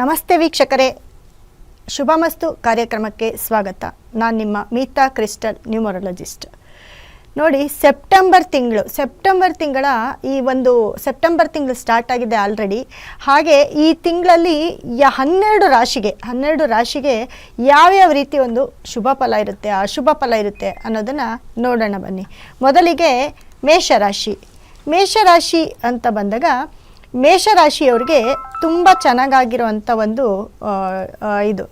ನಮಸ್ತೆ ವೀಕ್ಷಕರೇ. ಶುಭಮಸ್ತು ಕಾರ್ಯಕ್ರಮಕ್ಕೆ ಸ್ವಾಗತ. ನಾನು ನಿಮ್ಮ ಮೀತಾ ಕ್ರಿಸ್ಟಲ್, ನ್ಯೂಮರಾಲಜಿಸ್ಟ್. ನೋಡಿ, ಸೆಪ್ಟೆಂಬರ್ ತಿಂಗಳು, ಸೆಪ್ಟೆಂಬರ್ ತಿಂಗಳ ಈ ಒಂದು ಸೆಪ್ಟೆಂಬರ್ ತಿಂಗಳು ಸ್ಟಾರ್ಟ್ ಆಗಿದೆ ಆಲ್ರೆಡಿ ಹಾಗೆ ಈ ತಿಂಗಳಲ್ಲಿ ಯ ಹನ್ನೆರಡು ರಾಶಿಗೆ ಹನ್ನೆರಡು ರಾಶಿಗೆ ಯಾವ್ಯಾವ ರೀತಿ ಒಂದು ಶುಭ ಫಲ ಇರುತ್ತೆ, ಅಶುಭ ಫಲ ಇರುತ್ತೆ ಅನ್ನೋದನ್ನು ನೋಡೋಣ ಬನ್ನಿ. ಮೊದಲಿಗೆ ಮೇಷರಾಶಿ. ಮೇಷರಾಶಿ ಅಂತ ಬಂದಾಗ ಮೇಷರಾಶಿಯವ್ರಿಗೆ ತುಂಬ ಚೆನ್ನಾಗಾಗಿರುವಂಥ ಒಂದು ಇದು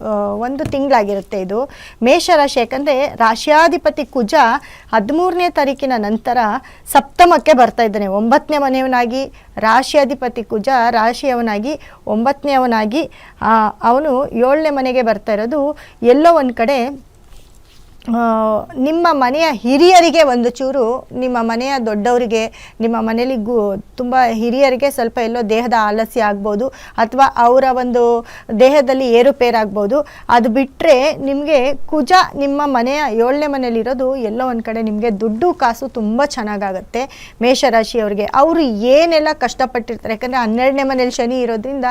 ಒಂದು ತಿಂಗಳಾಗಿರುತ್ತೆ ಇದು. ಮೇಷರಾಶಿ ಯಾಕಂದರೆ ರಾಶಿಯಾಧಿಪತಿ ಕುಜ ಹದಿಮೂರನೇ ತಾರೀಕಿನ ನಂತರ ಸಪ್ತಮಕ್ಕೆ ಬರ್ತಾ ಇದ್ದಾನೆ. ಒಂಬತ್ತನೇ ಮನೆಯವನಾಗಿ ರಾಶಿಯಾಧಿಪತಿ ಕುಜ ರಾಶಿಯವನಾಗಿ ಒಂಬತ್ತನೇವನಾಗಿ ಅವನು ಏಳನೇ ಮನೆಗೆ ಬರ್ತಾ ಇರೋದು. ಎಲ್ಲೋ ಒಂದು ಕಡೆ ನಿಮ್ಮ ಮನೆಯ ಹಿರಿಯರಿಗೆ ಒಂದು ಚೂರು, ನಿಮ್ಮ ಮನೆಯ ದೊಡ್ಡವರಿಗೆ, ನಿಮ್ಮ ಮನೆಯಲ್ಲಿ ಗು, ತುಂಬ ಹಿರಿಯರಿಗೆ ಸ್ವಲ್ಪ ಎಲ್ಲೋ ದೇಹದ ಆಲಸ್ಯ ಆಗ್ಬೋದು, ಅಥವಾ ಅವರ ಒಂದು ದೇಹದಲ್ಲಿ ಏರುಪೇರಾಗ್ಬೋದು, ಅದು ಬಿಟ್ಟರೆ ನಿಮಗೆ ಕುಜ ನಿಮ್ಮ ಮನೆಯ ಏಳನೇ ಮನೆಯಲ್ಲಿರೋದು ಎಲ್ಲೋ ಒಂದು ಕಡೆ ನಿಮಗೆ ದುಡ್ಡು ಕಾಸು ತುಂಬ ಚೆನ್ನಾಗಾಗತ್ತೆ ಮೇಷರಾಶಿಯವರಿಗೆ. ಅವರು ಏನೆಲ್ಲ ಕಷ್ಟಪಟ್ಟಿರ್ತಾರೆ? ಯಾಕಂದರೆ ಹನ್ನೆರಡನೇ ಮನೇಲಿ ಶನಿ ಇರೋದ್ರಿಂದ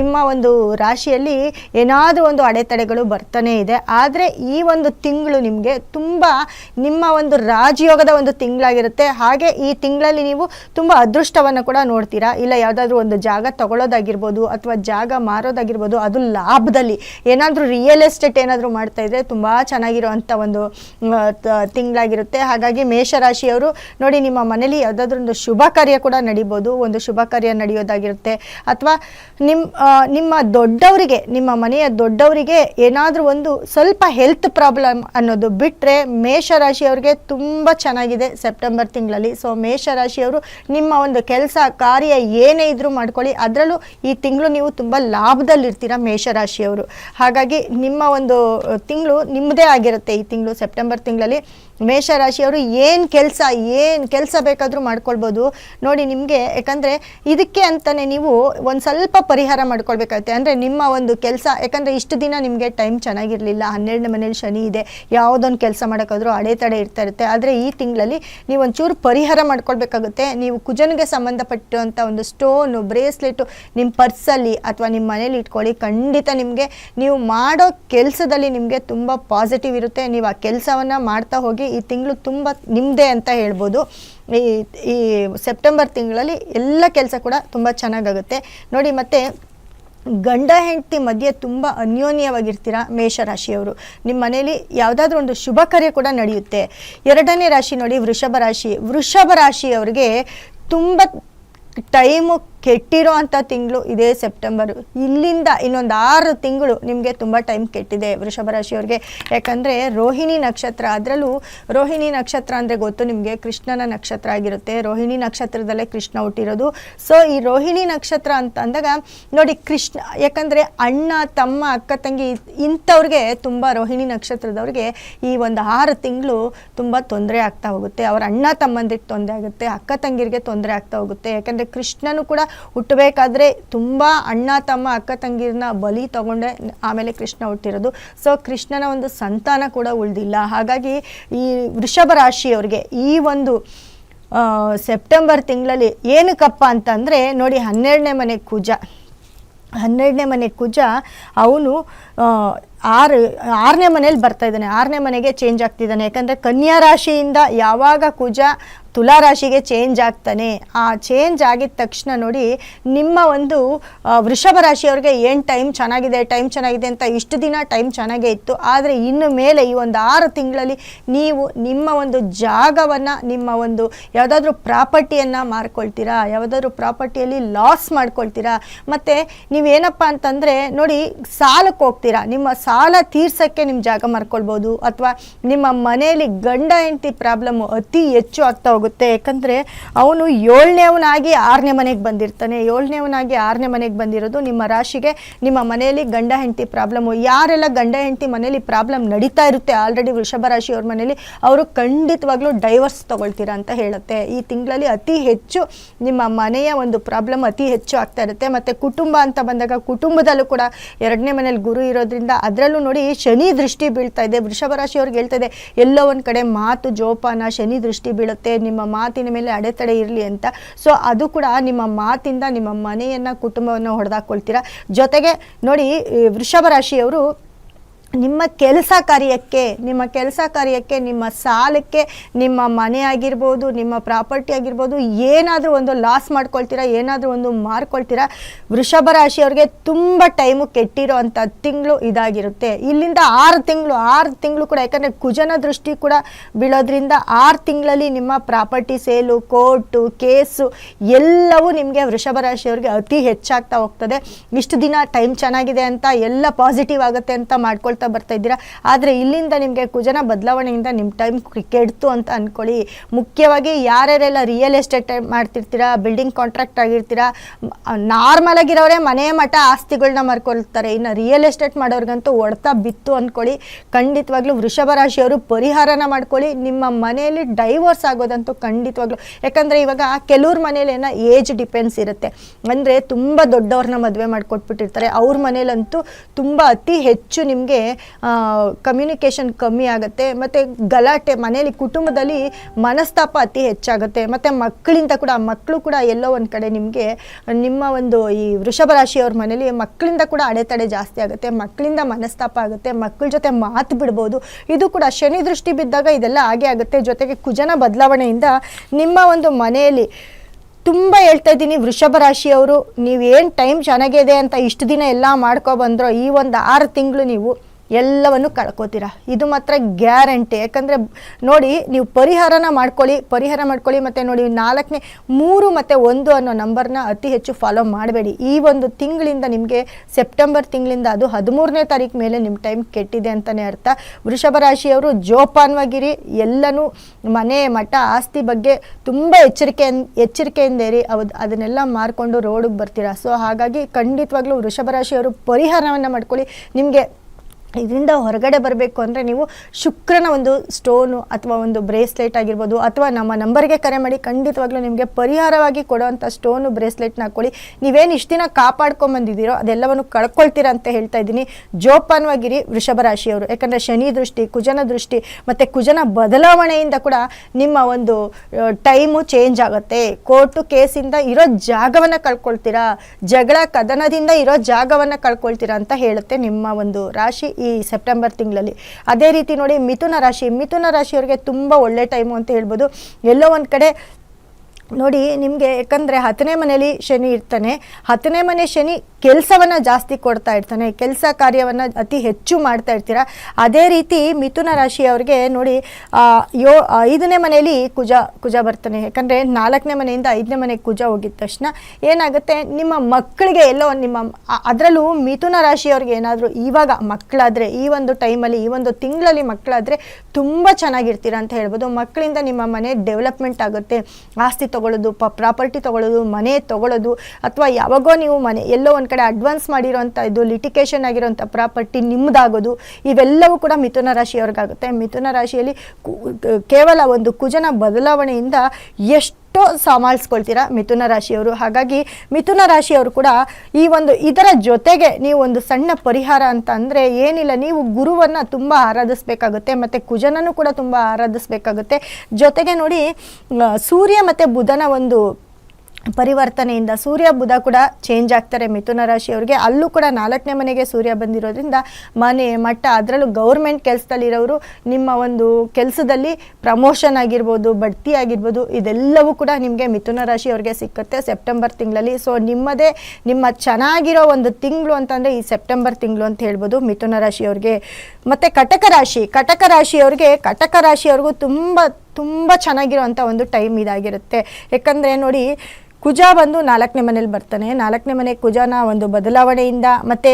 ನಿಮ್ಮ ಒಂದು ರಾಶಿಯಲ್ಲಿ ಏನಾದರೂ ಒಂದು ಅಡೆತಡೆಗಳು ಬರ್ತಾನೆ ಇದೆ. ಆದರೆ ಈ ಒಂದು ತಿಂಗಳು ನಿಮಗೆ ತುಂಬ ನಿಮ್ಮ ಒಂದು ರಾಜಯೋಗದ ಒಂದು ತಿಂಗಳಾಗಿರುತ್ತೆ. ಹಾಗೆ ಈ ತಿಂಗಳಲ್ಲಿ ನೀವು ತುಂಬ ಅದೃಷ್ಟವನ್ನು ಕೂಡ ನೋಡ್ತೀರಾ? ಇಲ್ಲ ಯಾವುದಾದ್ರೂ ಒಂದು ಜಾಗ ತಗೊಳ್ಳೋದಾಗಿರ್ಬೋದು ಅಥವಾ ಜಾಗ ಮಾರೋದಾಗಿರ್ಬೋದು, ಅದು ಲಾಭದಲ್ಲಿ ಏನಾದರೂ ರಿಯಲ್ ಎಸ್ಟೇಟ್ ಏನಾದರೂ ಮಾಡ್ತಾ ಇದ್ರೆ ತುಂಬ ಚೆನ್ನಾಗಿರುವಂಥ ಒಂದು ತಿಂಗಳಾಗಿರುತ್ತೆ. ಹಾಗಾಗಿ ಮೇಷರಾಶಿಯವರು ನೋಡಿ ನಿಮ್ಮ ಮನೇಲಿ ಯಾವುದಾದ್ರೂ ಒಂದು ಶುಭ ಕಾರ್ಯ ಕೂಡ ನಡಿಬೋದು. ಒಂದು ಶುಭ ಕಾರ್ಯ ನಡೆಯೋದಾಗಿರುತ್ತೆ. ಅಥವಾ ನಿಮ್ಮ ನಿಮ್ಮ ದೊಡ್ಡವರಿಗೆ, ನಿಮ್ಮ ಮನೆಯ ದೊಡ್ಡವರಿಗೆ ಏನಾದರೂ ಒಂದು ಸ್ವಲ್ಪ ಹೆಲ್ತ್ ಪ್ರಾಬ್ಲಮ್ ಅನ್ನೋದು ಬಿಟ್ಟರೆ ಮೇಷರಾಶಿಯವ್ರಿಗೆ ತುಂಬ ಚೆನ್ನಾಗಿದೆ ಸೆಪ್ಟೆಂಬರ್ ತಿಂಗಳಲ್ಲಿ. ಸೊ, ಮೇಷರಾಶಿಯವರು ನಿಮ್ಮ ಒಂದು ಕೆಲಸ, ಕಾರ್ಯ ಏನೇ ಇದ್ರೂ ಮಾಡ್ಕೊಳ್ಳಿ. ಅದರಲ್ಲೂ ಈ ತಿಂಗಳು ನೀವು ತುಂಬ ಲಾಭದಲ್ಲಿರ್ತೀರ ಮೇಷರಾಶಿಯವರು. ಹಾಗಾಗಿ ನಿಮ್ಮ ಒಂದು ತಿಂಗಳು ನಿಮ್ಮದೇ ಆಗಿರುತ್ತೆ ಈ ತಿಂಗಳು ಸೆಪ್ಟೆಂಬರ್ ತಿಂಗಳಲ್ಲಿ. ಮೇಷರಾಶಿಯವರು ಏನು ಕೆಲಸ ಏನು ಕೆಲಸ ಬೇಕಾದರೂ ಮಾಡ್ಕೊಳ್ಬೋದು. ನೋಡಿ ನಿಮಗೆ, ಯಾಕಂದರೆ ಇದಕ್ಕೆ ಅಂತಲೇ ನೀವು ಒಂದು ಸ್ವಲ್ಪ ಪರಿಹಾರ ಮಾಡ್ಕೊಳ್ಬೇಕಾಗುತ್ತೆ. ಅಂದರೆ ನಿಮ್ಮ ಒಂದು ಕೆಲಸ, ಯಾಕಂದರೆ ಇಷ್ಟು ದಿನ ನಿಮಗೆ ಟೈಮ್ ಚೆನ್ನಾಗಿರಲಿಲ್ಲ. ಹನ್ನೆರಡನೇ ಮನೇಲಿ ಶನಿ ಇದೆ, ಯಾವುದೊಂದು ಕೆಲಸ ಮಾಡೋಕ್ಕಾದ್ರೂ ಅಡೆತಡೆ ಇರ್ತಾ ಇರುತ್ತೆ. ಆದರೆ ಈ ತಿಂಗಳಲ್ಲಿ ನೀವು ಒಂಚೂರು ಪರಿಹಾರ ಮಾಡ್ಕೊಳ್ಬೇಕಾಗುತ್ತೆ. ನೀವು ಕುಜನಿಗೆ ಸಂಬಂಧಪಟ್ಟಿರುವಂಥ ಒಂದು ಸ್ಟೋನು, ಬ್ರೇಸ್ಲೆಟು ನಿಮ್ಮ ಪರ್ಸಲ್ಲಿ ಅಥವಾ ನಿಮ್ಮ ಮನೇಲಿ ಇಟ್ಕೊಳ್ಳಿ. ಖಂಡಿತ ನಿಮಗೆ, ನೀವು ಮಾಡೋ ಕೆಲಸದಲ್ಲಿ ನಿಮಗೆ ತುಂಬ ಪಾಸಿಟಿವ್ ಇರುತ್ತೆ. ನೀವು ಆ ಕೆಲಸವನ್ನು ಮಾಡ್ತಾ ಹೋಗಿ ಈ ತಿಂಗಳು ತುಂಬ ನಿಮ್ಮದೇ ಅಂತ ಹೇಳ್ಬೋದು. ಈ ಈ ಸೆಪ್ಟೆಂಬರ್ ತಿಂಗಳಲ್ಲಿ ಎಲ್ಲ ಕೆಲಸ ಕೂಡ ತುಂಬ ಚೆನ್ನಾಗಾಗುತ್ತೆ. ನೋಡಿ ಮತ್ತು ಗಂಡ ಹೆಂಡತಿ ಮಧ್ಯೆ ತುಂಬ ಅನ್ಯೋನ್ಯವಾಗಿರ್ತೀರ ಮೇಷರಾಶಿಯವರು ನಿಮ್ಮ ಮನೇಲಿ ಯಾವುದಾದ್ರೂ ಒಂದು ಶುಭ ಕಾರ್ಯ ಕೂಡ ನಡೆಯುತ್ತೆ. ಎರಡನೇ ರಾಶಿ ನೋಡಿ ವೃಷಭ ರಾಶಿ. ವೃಷಭ ರಾಶಿಯವರಿಗೆ ತುಂಬ ಟೈಮು ಕೆಟ್ಟಿರೋ ಅಂಥ ತಿಂಗಳು ಇದೇ ಸೆಪ್ಟೆಂಬರ್. ಇಲ್ಲಿಂದ ಇನ್ನೊಂದು ಆರು ತಿಂಗಳು ನಿಮಗೆ ತುಂಬ ಟೈಮ್ ಕೆಟ್ಟಿದೆ ವೃಷಭ ರಾಶಿಯವ್ರಿಗೆ. ಯಾಕಂದರೆ ರೋಹಿಣಿ ನಕ್ಷತ್ರ, ಅದರಲ್ಲೂ ರೋಹಿಣಿ ನಕ್ಷತ್ರ ಅಂದರೆ ಗೊತ್ತು ನಿಮಗೆ, ಕೃಷ್ಣನ ನಕ್ಷತ್ರ ಆಗಿರುತ್ತೆ. ರೋಹಿಣಿ ನಕ್ಷತ್ರದಲ್ಲೇ ಕೃಷ್ಣ ಹುಟ್ಟಿರೋದು. ಸೊ ಈ ರೋಹಿಣಿ ನಕ್ಷತ್ರ ಅಂತ ಅಂದಾಗ ನೋಡಿ ಕೃಷ್ಣ, ಯಾಕಂದರೆ ಅಣ್ಣ, ತಮ್ಮ, ಅಕ್ಕ, ತಂಗಿ ಇಂಥವ್ರಿಗೆ ತುಂಬ ರೋಹಿಣಿ ನಕ್ಷತ್ರದವ್ರಿಗೆ ಈ ಒಂದು ಆರು ತಿಂಗಳು ತುಂಬ ತೊಂದರೆ ಆಗ್ತಾ ಹೋಗುತ್ತೆ. ಅವರ ಅಣ್ಣ ತಮ್ಮಂದಿಗೆ ತೊಂದರೆ ಆಗುತ್ತೆ, ಅಕ್ಕ, ತಂಗಿರಿಗೆ ತೊಂದರೆ ಆಗ್ತಾ ಹೋಗುತ್ತೆ. ಯಾಕಂದರೆ ಕೃಷ್ಣನು ಕೂಡ ಹುಟ್ಟಬೇಕಾದ್ರೆ ತುಂಬ ಅಣ್ಣ, ತಮ್ಮ, ಅಕ್ಕ ತಂಗಿರನ್ನ ಬಲಿ ತಗೊಂಡೆ, ಆಮೇಲೆ ಕೃಷ್ಣ ಹುಟ್ಟಿರೋದು. ಸೊ ಕೃಷ್ಣನ ಒಂದು ಸಂತಾನ ಕೂಡ ಉಳಿದಿಲ್ಲ. ಹಾಗಾಗಿ ಈ ವೃಷಭ ರಾಶಿಯವ್ರಿಗೆ ಈ ಒಂದು ಸೆಪ್ಟೆಂಬರ್ ತಿಂಗಳಲ್ಲಿ ಏನಕ್ಕಪ್ಪ ಅಂತಂದರೆ, ನೋಡಿ ಹನ್ನೆರಡನೇ ಮನೆ ಕುಜ. ಹನ್ನೆರಡನೇ ಮನೆ ಕುಜ, ಅವನು ಆರು, ಆರನೇ ಮನೇಲಿ ಬರ್ತಾ ಇದ್ದಾನೆ. ಆರನೇ ಮನೆಗೆ ಚೇಂಜ್ ಆಗ್ತಿದ್ದಾನೆ. ಯಾಕಂದರೆ ಕನ್ಯಾ ರಾಶಿಯಿಂದ ಯಾವಾಗ ಕುಜ ತುಲಾ ರಾಶಿಗೆ ಚೇಂಜ್ ಆಗ್ತಾನೆ, ಆ ಚೇಂಜ್ ಆಗಿದ ತಕ್ಷಣ ನೋಡಿ ನಿಮ್ಮ ಒಂದು ವೃಷಭ ರಾಶಿಯವ್ರಿಗೆ ಏನು ಟೈಮ್ ಚೆನ್ನಾಗಿದೆ ಟೈಮ್ ಚೆನ್ನಾಗಿದೆ ಅಂತ ಇಷ್ಟು ದಿನ ಟೈಮ್ ಚೆನ್ನಾಗೇ ಇತ್ತು. ಆದರೆ ಇನ್ನು ಮೇಲೆ ಈ ಒಂದು ಆರು ತಿಂಗಳಲ್ಲಿ ನೀವು ನಿಮ್ಮ ಒಂದು ಜಾಗವನ್ನು, ನಿಮ್ಮ ಒಂದು ಯಾವುದಾದ್ರೂ ಪ್ರಾಪರ್ಟಿಯನ್ನು ಮಾರ್ಕೊಳ್ತೀರಾ? ಯಾವುದಾದ್ರೂ ಪ್ರಾಪರ್ಟಿಯಲ್ಲಿ ಲಾಸ್ ಮಾಡ್ಕೊಳ್ತೀರಾ? ಮತ್ತು ನೀವೇನಪ್ಪ ಅಂತಂದರೆ ನೋಡಿ, ಸಾಲಕ್ಕೆ ಹೋಗ್ತೀರಾ? ನಿಮ್ಮ ಸಾಲ ತೀರ್ಸೋಕ್ಕೆ ನಿಮ್ಮ ಜಾಗ ಮಾರ್ಕೊಳ್ಬೋದು ಅಥವಾ ನಿಮ್ಮ ಮನೆಯಲ್ಲಿ ಗಂಡ ಹೆಂಡತಿ ಪ್ರಾಬ್ಲಮ್ಮು ಅತಿ ಹೆಚ್ಚು ಆಗ್ತಾ ಹೋಗುತ್ತೆ. ಯಾಕಂದರೆ ಅವನು ಏಳನೇವನಾಗಿ ಆರನೇ ಮನೆಗೆ ಬಂದಿರ್ತಾನೆ. ಏಳನೇವನಾಗಿ ಆರನೇ ಮನೆಗೆ ಬಂದಿರೋದು ನಿಮ್ಮ ರಾಶಿಗೆ ನಿಮ್ಮ ಮನೆಯಲ್ಲಿ ಗಂಡ ಹೆಂಡತಿ ಪ್ರಾಬ್ಲಮ್ಮು ಯಾರೆಲ್ಲ ಗಂಡ ಹೆಂಡತಿ ಮನೆಯಲ್ಲಿ ಪ್ರಾಬ್ಲಮ್ ನಡೀತಾ ಇರುತ್ತೆ ಆಲ್ರೆಡಿ ವೃಷಭ ರಾಶಿಯವ್ರ ಮನೆಯಲ್ಲಿ, ಅವರು ಖಂಡಿತವಾಗ್ಲೂ ಡೈವರ್ಸ್ ತೊಗೊಳ್ತೀರಾ ಅಂತ ಹೇಳುತ್ತೆ. ಈ ತಿಂಗಳಲ್ಲಿ ಅತಿ ಹೆಚ್ಚು ನಿಮ್ಮ ಮನೆಯ ಒಂದು ಪ್ರಾಬ್ಲಮ್ ಅತಿ ಹೆಚ್ಚು ಆಗ್ತಾ ಇರುತ್ತೆ. ಮತ್ತು ಕುಟುಂಬ ಅಂತ ಬಂದಾಗ ಕುಟುಂಬದಲ್ಲೂ ಕೂಡ ಎರಡನೇ ಮನೇಲಿ ಗುರು ಇರೋದ್ರಿಂದ ಅದರ ಅದರಲ್ಲೂ ನೋಡಿ ಶನಿ ದೃಷ್ಟಿ ಬೀಳ್ತಾ ಇದೆ. ವೃಷಭ ರಾಶಿಯವ್ರಿಗೆ ಹೇಳ್ತಾ ಇದೆ, ಎಲ್ಲೋ ಒಂದು ಕಡೆ ಮಾತು ಜೋಪಾನ, ಶನಿ ದೃಷ್ಟಿ ಬೀಳುತ್ತೆ, ನಿಮ್ಮ ಮಾತಿನ ಮೇಲೆ ಅಡೆತಡೆ ಇರಲಿ ಅಂತ. ಸೊ ಅದು ಕೂಡ ನಿಮ್ಮ ಮಾತಿಂದ ನಿಮ್ಮ ಮನೆಯನ್ನು, ಕುಟುಂಬವನ್ನು ಹೊಡೆದಾಕೊಳ್ತೀರಾ? ಜೊತೆಗೆ ನೋಡಿ ವೃಷಭ ರಾಶಿಯವರು ನಿಮ್ಮ ಕೆಲಸ ಕಾರ್ಯಕ್ಕೆ, ನಿಮ್ಮ ಕೆಲಸ ಕಾರ್ಯಕ್ಕೆ, ನಿಮ್ಮ ಸಾಲಕ್ಕೆ, ನಿಮ್ಮ ಮನೆ ಆಗಿರ್ಬೋದು, ನಿಮ್ಮ ಪ್ರಾಪರ್ಟಿ ಆಗಿರ್ಬೋದು, ಏನಾದರೂ ಒಂದು ಲಾಸ್ ಮಾಡ್ಕೊಳ್ತೀರಾ, ಏನಾದರೂ ಒಂದು ಮಾರ್ಕೊಳ್ತೀರಾ, ವೃಷಭ ರಾಶಿಯವ್ರಿಗೆ ತುಂಬ ಟೈಮು ಕೆಟ್ಟಿರೋ ಅಂಥ ತಿಂಗಳು ಇದಾಗಿರುತ್ತೆ. ಇಲ್ಲಿಂದ ಆರು ತಿಂಗಳು ಆರು ತಿಂಗಳು ಕೂಡ, ಯಾಕಂದರೆ ಕುಜನ ದೃಷ್ಟಿ ಕೂಡ ಬೀಳೋದ್ರಿಂದ ಆರು ತಿಂಗಳಲ್ಲಿ ನಿಮ್ಮ ಪ್ರಾಪರ್ಟಿ ಸೇಲು, ಕೋರ್ಟು, ಕೇಸು ಎಲ್ಲವೂ ನಿಮಗೆ ವೃಷಭ ರಾಶಿಯವ್ರಿಗೆ ಅತಿ ಹೆಚ್ಚಾಗ್ತಾ ಹೋಗ್ತದೆ. ಇಷ್ಟು ದಿನ ಟೈಮ್ ಚೆನ್ನಾಗಿದೆ ಅಂತ, ಎಲ್ಲ ಪಾಸಿಟಿವ್ ಆಗುತ್ತೆ ಅಂತ ಮಾಡ್ಕೊಳ್ತಾ ಬರ್ತಾ ಇದ್ದೀರಾ? ಆದರೆ ಇಲ್ಲಿಂದ ನಿಮಗೆ ಕುಜನ ಬದಲಾವಣೆಯಿಂದ ನಿಮ್ಮ ಟೈಮ್ ಕೆಡ್ತು ಅಂತ ಅಂದ್ಕೊಳ್ಳಿ ಮುಖ್ಯವಾಗಿ ಯಾರ್ಯಾರೆಲ್ಲ ರಿಯಲ್ ಎಸ್ಟೇಟ್ ಮಾಡ್ತಿರ್ತೀರಾ ಬಿಲ್ಡಿಂಗ್ ಕಾಂಟ್ರಾಕ್ಟ್ ಆಗಿರ್ತೀರಾ ನಾರ್ಮಲ್ ಆಗಿರೋರೇ ಮನೆ ಮಠ ಆಸ್ತಿಗಳನ್ನ ಮರ್ಕೊಳ್ತಾರೆ. ಇನ್ನು ರಿಯಲ್ ಎಸ್ಟೇಟ್ ಮಾಡೋರ್ಗಂತೂ ಹೊಡ್ತಾ ಬಿತ್ತು ಅಂದ್ಕೊಳ್ಳಿ ಖಂಡಿತವಾಗ್ಲೂ ವೃಷಭ ರಾಶಿಯವರು ಪರಿಹಾರನ ಮಾಡ್ಕೊಳ್ಳಿ. ನಿಮ್ಮ ಮನೆಯಲ್ಲಿ ಡೈವೋರ್ಸ್ ಆಗೋದಂತೂ ಖಂಡಿತವಾಗ್ಲೂ. ಯಾಕಂದರೆ ಇವಾಗ ಕೆಲವ್ರ ಮನೇಲಿ ಏನೋ ಏಜ್ ಡಿಪೆಂಡ್ಸ್ ಇರುತ್ತೆ. ಅಂದರೆ ತುಂಬ ದೊಡ್ಡವ್ರನ್ನ ಮದುವೆ ಮಾಡಿಕೊಟ್ಬಿಟ್ಟಿರ್ತಾರೆ. ಅವ್ರ ಮನೇಲಂತೂ ತುಂಬ ಅತಿ ಹೆಚ್ಚು ನಿಮಗೆ ಕಮ್ಯುನಿಕೇಷನ್ ಕಮ್ಮಿ ಆಗುತ್ತೆ, ಮತ್ತು ಗಲಾಟೆ ಮನೆಯಲ್ಲಿ ಕುಟುಂಬದಲ್ಲಿ ಮನಸ್ತಾಪ ಅತಿ ಹೆಚ್ಚಾಗುತ್ತೆ, ಮತ್ತು ಮಕ್ಕಳಿಂದ ಕೂಡ ಮಕ್ಕಳು ಕೂಡ ಎಲ್ಲೋ ಒಂದು ಕಡೆ ನಿಮಗೆ ನಿಮ್ಮ ಒಂದು ಈ ವೃಷಭ ರಾಶಿಯವ್ರ ಮನೇಲಿ ಮಕ್ಕಳಿಂದ ಕೂಡ ಅಡೆತಡೆ ಜಾಸ್ತಿ ಆಗುತ್ತೆ, ಮಕ್ಕಳಿಂದ ಮನಸ್ತಾಪ ಆಗುತ್ತೆ, ಮಕ್ಕಳ ಜೊತೆ ಮಾತು ಬಿಡ್ಬೋದು. ಇದು ಕೂಡ ಶನಿ ದೃಷ್ಟಿ ಬಿದ್ದಾಗ ಇದೆಲ್ಲ ಹಾಗೆ ಆಗುತ್ತೆ. ಜೊತೆಗೆ ಕುಜನ ಬದಲಾವಣೆಯಿಂದ ನಿಮ್ಮ ಒಂದು ಮನೆಯಲ್ಲಿ ತುಂಬ ಹೇಳ್ತಾ ಇದ್ದೀನಿ, ವೃಷಭ ರಾಶಿಯವರು ನೀವೇನು ಟೈಮ್ ಚೆನ್ನಾಗಿದೆ ಅಂತ ಇಷ್ಟು ದಿನ ಎಲ್ಲ ಮಾಡ್ಕೊಬಂದ್ರೋ ಈ ಒಂದು ಆರು ತಿಂಗಳು ನೀವು ಎಲ್ಲವನ್ನು ಕಳ್ಕೋತೀರಾ? ಇದು ಮಾತ್ರ ಗ್ಯಾರಂಟಿ. ಯಾಕಂದರೆ ನೋಡಿ, ನೀವು ಪರಿಹಾರನ ಮಾಡ್ಕೊಳ್ಳಿ, ಪರಿಹಾರ ಮಾಡ್ಕೊಳ್ಳಿ, ಮತ್ತು ನೋಡಿ, ನಾಲ್ಕನೇ, ಮೂರು ಮತ್ತು ಒಂದು ಅನ್ನೋ ನಂಬರ್ನ ಅತಿ ಹೆಚ್ಚು ಫಾಲೋ ಮಾಡಬೇಡಿ. ಈ ಒಂದು ತಿಂಗಳಿಂದ ನಿಮಗೆ ಸೆಪ್ಟೆಂಬರ್ ತಿಂಗಳಿಂದ ಅದು ಹದಿಮೂರನೇ ತಾರೀಕು ಮೇಲೆ ನಿಮ್ಮ ಟೈಮ್ ಕೆಟ್ಟಿದೆ ಅಂತಲೇ ಅರ್ಥ. ವೃಷಭ ರಾಶಿಯವರು ಜೋಪಾನವಾಗಿರಿ. ಎಲ್ಲನೂ ಮನೆ, ಮಠ, ಆಸ್ತಿ ಬಗ್ಗೆ ತುಂಬ ಎಚ್ಚರಿಕೆ, ಎಚ್ಚರಿಕೆಯಿಂದ ಇರಿ. ಅವತ್ತು ಅದನ್ನೆಲ್ಲ ಮಾರ್ಕೊಂಡು ರೋಡಿಗೆ ಬರ್ತೀರಾ. ಸೊ ಹಾಗಾಗಿ ಖಂಡಿತವಾಗ್ಲೂ ವೃಷಭ ರಾಶಿಯವರು ಪರಿಹಾರವನ್ನು ಮಾಡ್ಕೊಳ್ಳಿ. ನಿಮಗೆ ಇದರಿಂದ ಹೊರಗಡೆ ಬರಬೇಕು ಅಂದರೆ ನೀವು ಶುಕ್ರನ ಒಂದು ಸ್ಟೋನು ಅಥವಾ ಒಂದು ಬ್ರೇಸ್ಲೆಟ್ ಆಗಿರ್ಬೋದು ಅಥವಾ ನಮ್ಮ ನಂಬರ್ಗೆ ಕರೆ ಮಾಡಿ ಖಂಡಿತವಾಗ್ಲೂ ನಿಮಗೆ ಪರಿಹಾರವಾಗಿ ಕೊಡುವಂಥ ಸ್ಟೋನು ಬ್ರೇಸ್ಲೆಟ್ನ ಹಾಕ್ಕೊಳ್ಳಿ ನೀವೇನು ಇಷ್ಟು ದಿನ ಕಾಪಾಡ್ಕೊಂಬಂದಿದ್ದೀರೋ ಅದೆಲ್ಲವನ್ನು ಕಳ್ಕೊಳ್ತೀರಾ ಅಂತ ಹೇಳ್ತಾ ಇದ್ದೀನಿ. ಜೋಪಾನವಾಗಿರಿ ವೃಷಭ ರಾಶಿಯವರು. ಯಾಕಂದರೆ ಶನಿ ದೃಷ್ಟಿ, ಕುಜನ ದೃಷ್ಟಿ ಮತ್ತು ಕುಜನ ಬದಲಾವಣೆಯಿಂದ ಕೂಡ ನಿಮ್ಮ ಒಂದು ಟೈಮು ಚೇಂಜ್ ಆಗುತ್ತೆ. ಕೋರ್ಟು ಕೇಸಿಂದ ಇರೋ ಜಾಗವನ್ನು ಕಳ್ಕೊಳ್ತೀರಾ? ಜಗಳ ಕದನದಿಂದ ಇರೋ ಜಾಗವನ್ನು ಕಳ್ಕೊಳ್ತೀರಾ ಅಂತ ಹೇಳುತ್ತೆ ನಿಮ್ಮ ಒಂದು ರಾಶಿ. ಈ ಸೆಪ್ಟೆಂಬರ್ ತಿಂಗಳಲ್ಲಿ. ಅದೇ ರೀತಿ ನೋಡಿ ಮಿಥುನ ರಾಶಿ, ಮಿಥುನ ರಾಶಿಯವರಿಗೆ ತುಂಬ ಒಳ್ಳೆ ಟೈಮು ಅಂತ ಹೇಳ್ಬೋದು. ಎಲ್ಲೋ ಒಂದು ಕಡೆ ನೋಡಿ, ನಿಮಗೆ ಯಾಕಂದರೆ ಹತ್ತನೇ ಮನೇಲಿ ಶನಿ ಇರ್ತಾನೆ. ಹತ್ತನೇ ಮನೆ ಶನಿ ಕೆಲಸವನ್ನು ಜಾಸ್ತಿ ಕೊಡ್ತಾ ಇರ್ತಾನೆ. ಕೆಲಸ ಕಾರ್ಯವನ್ನು ಅತಿ ಹೆಚ್ಚು ಮಾಡ್ತಾ ಇರ್ತೀರ? ಅದೇ ರೀತಿ ಮಿಥುನ ರಾಶಿಯವ್ರಿಗೆ ನೋಡಿ ಯೋ, ಐದನೇ ಮನೆಯಲ್ಲಿ ಕುಜ ಕುಜ ಬರ್ತಾನೆ. ಯಾಕಂದರೆ ನಾಲ್ಕನೇ ಮನೆಯಿಂದ ಐದನೇ ಮನೆಗೆ ಕುಜ ಹೋಗಿದ ತಕ್ಷಣ ಏನಾಗುತ್ತೆ? ನಿಮ್ಮ ಮಕ್ಕಳಿಗೆ ಎಲ್ಲೋ ನಿಮ್ಮ ಅದರಲ್ಲೂ ಮಿಥುನ ರಾಶಿಯವ್ರಿಗೆ ಏನಾದರೂ ಇವಾಗ ಮಕ್ಕಳಾದರೆ, ಈ ಒಂದು ಟೈಮಲ್ಲಿ, ಈ ಒಂದು ತಿಂಗಳಲ್ಲಿ ಮಕ್ಕಳಾದರೆ ತುಂಬ ಚೆನ್ನಾಗಿರ್ತೀರ ಅಂತ ಹೇಳ್ಬೋದು. ಮಕ್ಕಳಿಂದ ನಿಮ್ಮ ಮನೆ ಡೆವಲಪ್ಮೆಂಟ್ ಆಗುತ್ತೆ. ಆಸ್ತಿ ತೊಗೊಳ್ಳೋದು, ಪ ಪ್ರಾಪರ್ಟಿ ತೊಗೊಳ್ಳೋದು, ಮನೆ ತೊಗೊಳ್ಳೋದು, ಅಥವಾ ಯಾವಾಗೋ ನೀವು ಮನೆ, ಎಲ್ಲೋ ಒಂದು ಕಡೆ ಅಡ್ವಾನ್ಸ್ ಮಾಡಿರೋಂಥ ಇದು ಲಿಟಿಕೇಶನ್ ಆಗಿರೋಂಥ ಪ್ರಾಪರ್ಟಿ ನಿಮ್ಮದಾಗೋದು ಇವೆಲ್ಲವೂ ಕೂಡ ಮಿಥುನ ರಾಶಿಯವ್ರಿಗಾಗುತ್ತೆ. ಮಿಥುನ ರಾಶಿಯಲ್ಲಿ ಕೇವಲ ಒಂದು ಕುಜನ ಬದಲಾವಣೆಯಿಂದ ಎಷ್ಟು ಎಷ್ಟೋ ಸಂಭಾಳಿಸ್ಕೊಳ್ತೀರಾ ಮಿಥುನ ರಾಶಿಯವರು. ಹಾಗಾಗಿ ಮಿಥುನ ರಾಶಿಯವರು ಕೂಡ ಈ ಒಂದು ಇದರ ಜೊತೆಗೆ ನೀವು ಒಂದು ಸಣ್ಣ ಪರಿಹಾರ ಅಂತ ಅಂದರೆ ಏನಿಲ್ಲ, ನೀವು ಗುರುವನ್ನು ತುಂಬ ಆರಾಧಿಸ್ಬೇಕಾಗುತ್ತೆ ಮತ್ತು ಕುಜನನ್ನು ಕೂಡ ತುಂಬ ಆರಾಧಿಸ್ಬೇಕಾಗುತ್ತೆ. ಜೊತೆಗೆ ನೋಡಿ ಸೂರ್ಯ ಮತ್ತು ಬುಧನ ಒಂದು ಪರಿವರ್ತನೆಯಿಂದ ಸೂರ್ಯ, ಬುಧ ಕೂಡ ಚೇಂಜ್ ಆಗ್ತಾರೆ. ಮಿಥುನ ರಾಶಿಯವರಿಗೆ ಅಲ್ಲೂ ಕೂಡ ನಾಲ್ಕನೇ ಮನೆಗೆ ಸೂರ್ಯ ಬಂದಿರೋದ್ರಿಂದ ಮನೆ ಮಟ್ಟ ಅದರಲ್ಲೂ ಗೌರ್ಮೆಂಟ್ ಕೆಲಸದಲ್ಲಿರೋರು ನಿಮ್ಮ ಒಂದು ಕೆಲಸದಲ್ಲಿ ಪ್ರಮೋಷನ್ ಆಗಿರ್ಬೋದು, ಬಡ್ತಿ ಆಗಿರ್ಬೋದು, ಇದೆಲ್ಲವೂ ಕೂಡ ನಿಮಗೆ ಮಿಥುನ ರಾಶಿಯವ್ರಿಗೆ ಸಿಕ್ಕುತ್ತೆ ಸೆಪ್ಟೆಂಬರ್ ತಿಂಗಳಲ್ಲಿ. ಸೊ ನಿಮ್ಮದೇ, ನಿಮ್ಮ ಚೆನ್ನಾಗಿರೋ ಒಂದು ತಿಂಗಳು ಅಂತಂದರೆ ಈ ಸೆಪ್ಟೆಂಬರ್ ತಿಂಗಳು ಅಂತ ಹೇಳ್ಬೋದು ಮಿಥುನ ರಾಶಿಯವ್ರಿಗೆ. ಮತ್ತು ಕಟಕ ರಾಶಿ, ಕಟಕ ರಾಶಿಯವ್ರಿಗೆ, ಕಟಕ ರಾಶಿಯವ್ರಿಗೂ ತುಂಬ ತುಂಬ ಚೆನ್ನಾಗಿರುವಂಥ ಒಂದು ಟೈಮ್ ಇದಾಗಿರುತ್ತೆ. ಯಾಕಂದರೆ ನೋಡಿ ಕುಜ ಬಂದು ನಾಲ್ಕನೇ ಮನೇಲಿ ಬರ್ತಾನೆ. ನಾಲ್ಕನೇ ಮನೆ ಕುಜನ ಒಂದು ಬದಲಾವಣೆಯಿಂದ ಮತ್ತು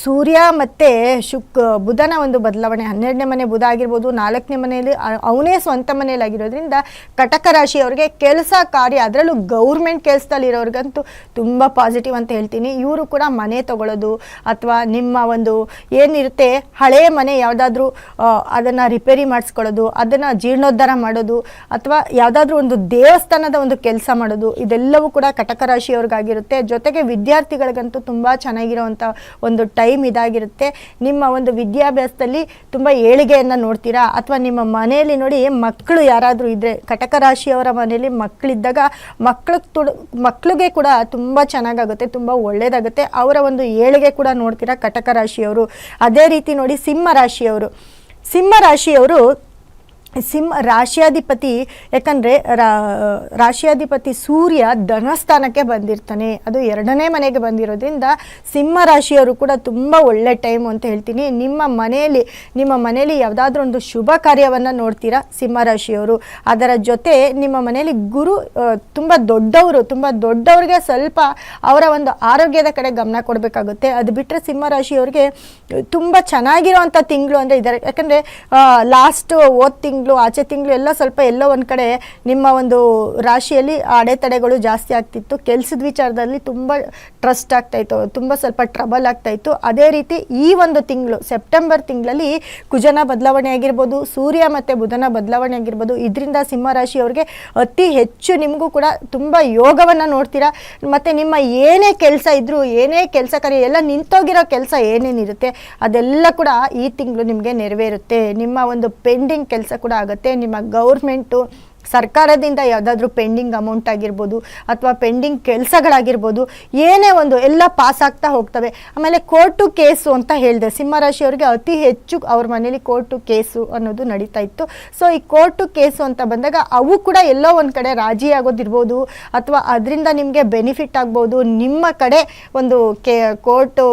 ಸೂರ್ಯ ಮತ್ತು ಶುಕ್, ಬುಧನ ಒಂದು ಬದಲಾವಣೆ. ಹನ್ನೆರಡನೇ ಮನೆ ಬುಧ ಆಗಿರ್ಬೋದು, ನಾಲ್ಕನೇ ಮನೆಯಲ್ಲಿ ಅವನೇ ಸ್ವಂತ ಮನೆಯಲ್ಲಿ ಆಗಿರೋದ್ರಿಂದ ಕಟಕ ರಾಶಿಯವ್ರಿಗೆ ಕೆಲಸ ಕಾರ್ಯ ಅದರಲ್ಲೂ ಗೌರ್ಮೆಂಟ್ ಕೆಲಸದಲ್ಲಿರೋರಿಗಂತೂ ತುಂಬ ಪಾಸಿಟಿವ್ ಅಂತ ಹೇಳ್ತೀನಿ. ಇವರು ಕೂಡ ಮನೆ ತಗೊಳ್ಳೋದು ಅಥವಾ ನಿಮ್ಮ ಒಂದು ಏನಿರುತ್ತೆ ಹಳೆಯ ಮನೆ ಯಾವುದಾದ್ರೂ ಅದನ್ನು ರಿಪೇರಿ ಮಾಡಿಸ್ಕೊಳ್ಳೋದು, ಅದನ್ನು ಜೀರ್ಣೋದ್ಧಾರ ಮಾಡೋದು ಅಥವಾ ಯಾವುದಾದ್ರೂ ಒಂದು ದೇವಸ್ಥಾನದ ಒಂದು ಕೆಲಸ ಮಾಡೋದು, ಇದೆಲ್ಲವೂ ಕೂಡ ಕಟಕ ರಾಶಿಯವ್ರಿಗಾಗಿರುತ್ತೆ. ಜೊತೆಗೆ ವಿದ್ಯಾರ್ಥಿಗಳಿಗಂತೂ ತುಂಬ ಚೆನ್ನಾಗಿರೋವಂಥ ಒಂದು ಟೈಮ್ ಇದಾಗಿರುತ್ತೆ. ನಿಮ್ಮ ಒಂದು ವಿದ್ಯಾಭ್ಯಾಸದಲ್ಲಿ ತುಂಬ ಏಳಿಗೆಯನ್ನು ನೋಡ್ತೀರಾ? ಅಥವಾ ನಿಮ್ಮ ಮನೆಯಲ್ಲಿ ನೋಡಿ ಮಕ್ಕಳು ಯಾರಾದರೂ ಇದ್ದರೆ ಕಟಕ ರಾಶಿಯವರ ಮನೆಯಲ್ಲಿ ಮಕ್ಕಳಿದ್ದಾಗ ಮಕ್ಕಳಿಗೆ ತುಡು ಮಕ್ಕಳಿಗೆ ಕೂಡ ತುಂಬ ಚೆನ್ನಾಗಾಗುತ್ತೆ, ತುಂಬ ಒಳ್ಳೆಯದಾಗುತ್ತೆ ಅವರ ಒಂದು ಏಳಿಗೆ ಕೂಡ ನೋಡ್ತೀರಾ ಕಟಕ ರಾಶಿಯವರು ಅದೇ ರೀತಿ ನೋಡಿ ಸಿಂಹ ರಾಶಿಯವರು ಸಿಂಹ ರಾಶಿಯವರು ಸಿಂಹ ರಾಶಿಯಾಧಿಪತಿ ಯಾಕಂದರೆ ರಾಶಿಯಾಧಿಪತಿ ಸೂರ್ಯ ಧನಸ್ಥಾನಕ್ಕೆ ಬಂದಿರ್ತಾನೆ. ಅದು ಎರಡನೇ ಮನೆಗೆ ಬಂದಿರೋದ್ರಿಂದ ಸಿಂಹ ರಾಶಿಯವರು ಕೂಡ ತುಂಬ ಒಳ್ಳೆ ಟೈಮ್ ಅಂತ ಹೇಳ್ತೀನಿ. ನಿಮ್ಮ ಮನೆಯಲ್ಲಿ ನಿಮ್ಮ ಮನೆಯಲ್ಲಿ ಯಾವುದಾದ್ರೂ ಒಂದು ಶುಭ ಕಾರ್ಯವನ್ನು ನೋಡ್ತೀರಾ ಸಿಂಹ ರಾಶಿಯವರು? ಅದರ ಜೊತೆ ನಿಮ್ಮ ಮನೆಯಲ್ಲಿ ಗುರು ತುಂಬ ದೊಡ್ಡವರು, ತುಂಬ ದೊಡ್ಡವ್ರಿಗೆ ಸ್ವಲ್ಪ ಅವರ ಒಂದು ಆರೋಗ್ಯದ ಕಡೆ ಗಮನ ಕೊಡಬೇಕಾಗುತ್ತೆ. ಅದು ಬಿಟ್ಟರೆ ಸಿಂಹ ರಾಶಿಯವ್ರಿಗೆ ತುಂಬ ಚೆನ್ನಾಗಿರೋವಂಥ ತಿಂಗಳು ಅಂದರೆ ಇದ್ದಾರೆ ಯಾಕಂದರೆ ಲಾಸ್ಟ್ ಓದ್ ತಿಂಗಳು ಆಚೆ ತಿಂಗಳು ಎಲ್ಲ ಸ್ವಲ್ಪ ಎಲ್ಲೋ ಒಂದು ಕಡೆ ನಿಮ್ಮ ಒಂದು ರಾಶಿಯಲ್ಲಿ ಅಡೆತಡೆಗಳು ಜಾಸ್ತಿ ಆಗ್ತಿತ್ತು. ಕೆಲಸದ ವಿಚಾರದಲ್ಲಿ ತುಂಬ ಟ್ರಸ್ಟ್ ಆಗ್ತಾಯಿತ್ತು ತುಂಬ ಸ್ವಲ್ಪ ಟ್ರಬಲ್ ಆಗ್ತಾಯಿತ್ತು ಅದೇ ರೀತಿ ಈ ಒಂದು ತಿಂಗಳು ಸೆಪ್ಟೆಂಬರ್ ತಿಂಗಳಲ್ಲಿ ಕುಜನ ಬದಲಾವಣೆ ಆಗಿರ್ಬೋದು, ಸೂರ್ಯ ಮತ್ತು ಬುಧನ ಬದಲಾವಣೆ ಆಗಿರ್ಬೋದು, ಇದರಿಂದ ಸಿಂಹ ರಾಶಿಯವ್ರಿಗೆ ಅತಿ ಹೆಚ್ಚು ನಿಮಗೂ ಕೂಡ ತುಂಬ ಯೋಗವನ್ನು ನೋಡ್ತೀರಾ? ಮತ್ತು ನಿಮ್ಮ ಏನೇ ಕೆಲಸ ಇದ್ದರೂ ಏನೇ ಕೆಲಸ ಕಾರ್ಯ, ಎಲ್ಲ ನಿಂತೋಗಿರೋ ಕೆಲಸ ಏನೇನಿರುತ್ತೆ, ಅದೆಲ್ಲ ಕೂಡ ಈ ತಿಂಗಳು ನಿಮಗೆ ನೆರವೇರುತ್ತೆ. ನಿಮ್ಮ ಒಂದು ಪೆಂಡಿಂಗ್ ಕೆಲಸ ಆಗುತ್ತೆ. ನಿಮ್ಮ ಗೌರ್ಮೆಂಟು ಸರ್ಕಾರದಿಂದ ಯಾವುದಾದ್ರೂ ಪೆಂಡಿಂಗ್ ಅಮೌಂಟ್ ಆಗಿರ್ಬೋದು ಅಥವಾ ಪೆಂಡಿಂಗ್ ಕೆಲಸಗಳಾಗಿರ್ಬೋದು, ಏನೇ ಒಂದು ಎಲ್ಲ ಪಾಸ್ ಆಗ್ತಾ ಹೋಗ್ತವೆ. ಆಮೇಲೆ ಕೋರ್ಟು ಕೇಸು ಅಂತ ಹೇಳಿದೆ. ಸಿಂಹರಾಶಿಯವರಿಗೆ ಅತಿ ಹೆಚ್ಚು ಅವ್ರ ಮನೇಲಿ ಕೋರ್ಟು ಕೇಸು ಅನ್ನೋದು ನಡೀತಾ ಇತ್ತು. ಸೊ ಈ ಕೋರ್ಟು ಕೇಸು ಅಂತ ಬಂದಾಗ ಅವು ಕೂಡ ಎಲ್ಲೋ ಒಂದು ಕಡೆ ರಾಜಿ ಆಗೋದಿರ್ಬೋದು ಅಥವಾ ಅದರಿಂದ ನಿಮಗೆ ಬೆನಿಫಿಟ್ ಆಗ್ಬೋದು. ನಿಮ್ಮ ಕಡೆ ಒಂದು ಕೇ ಕೋರ್ಟು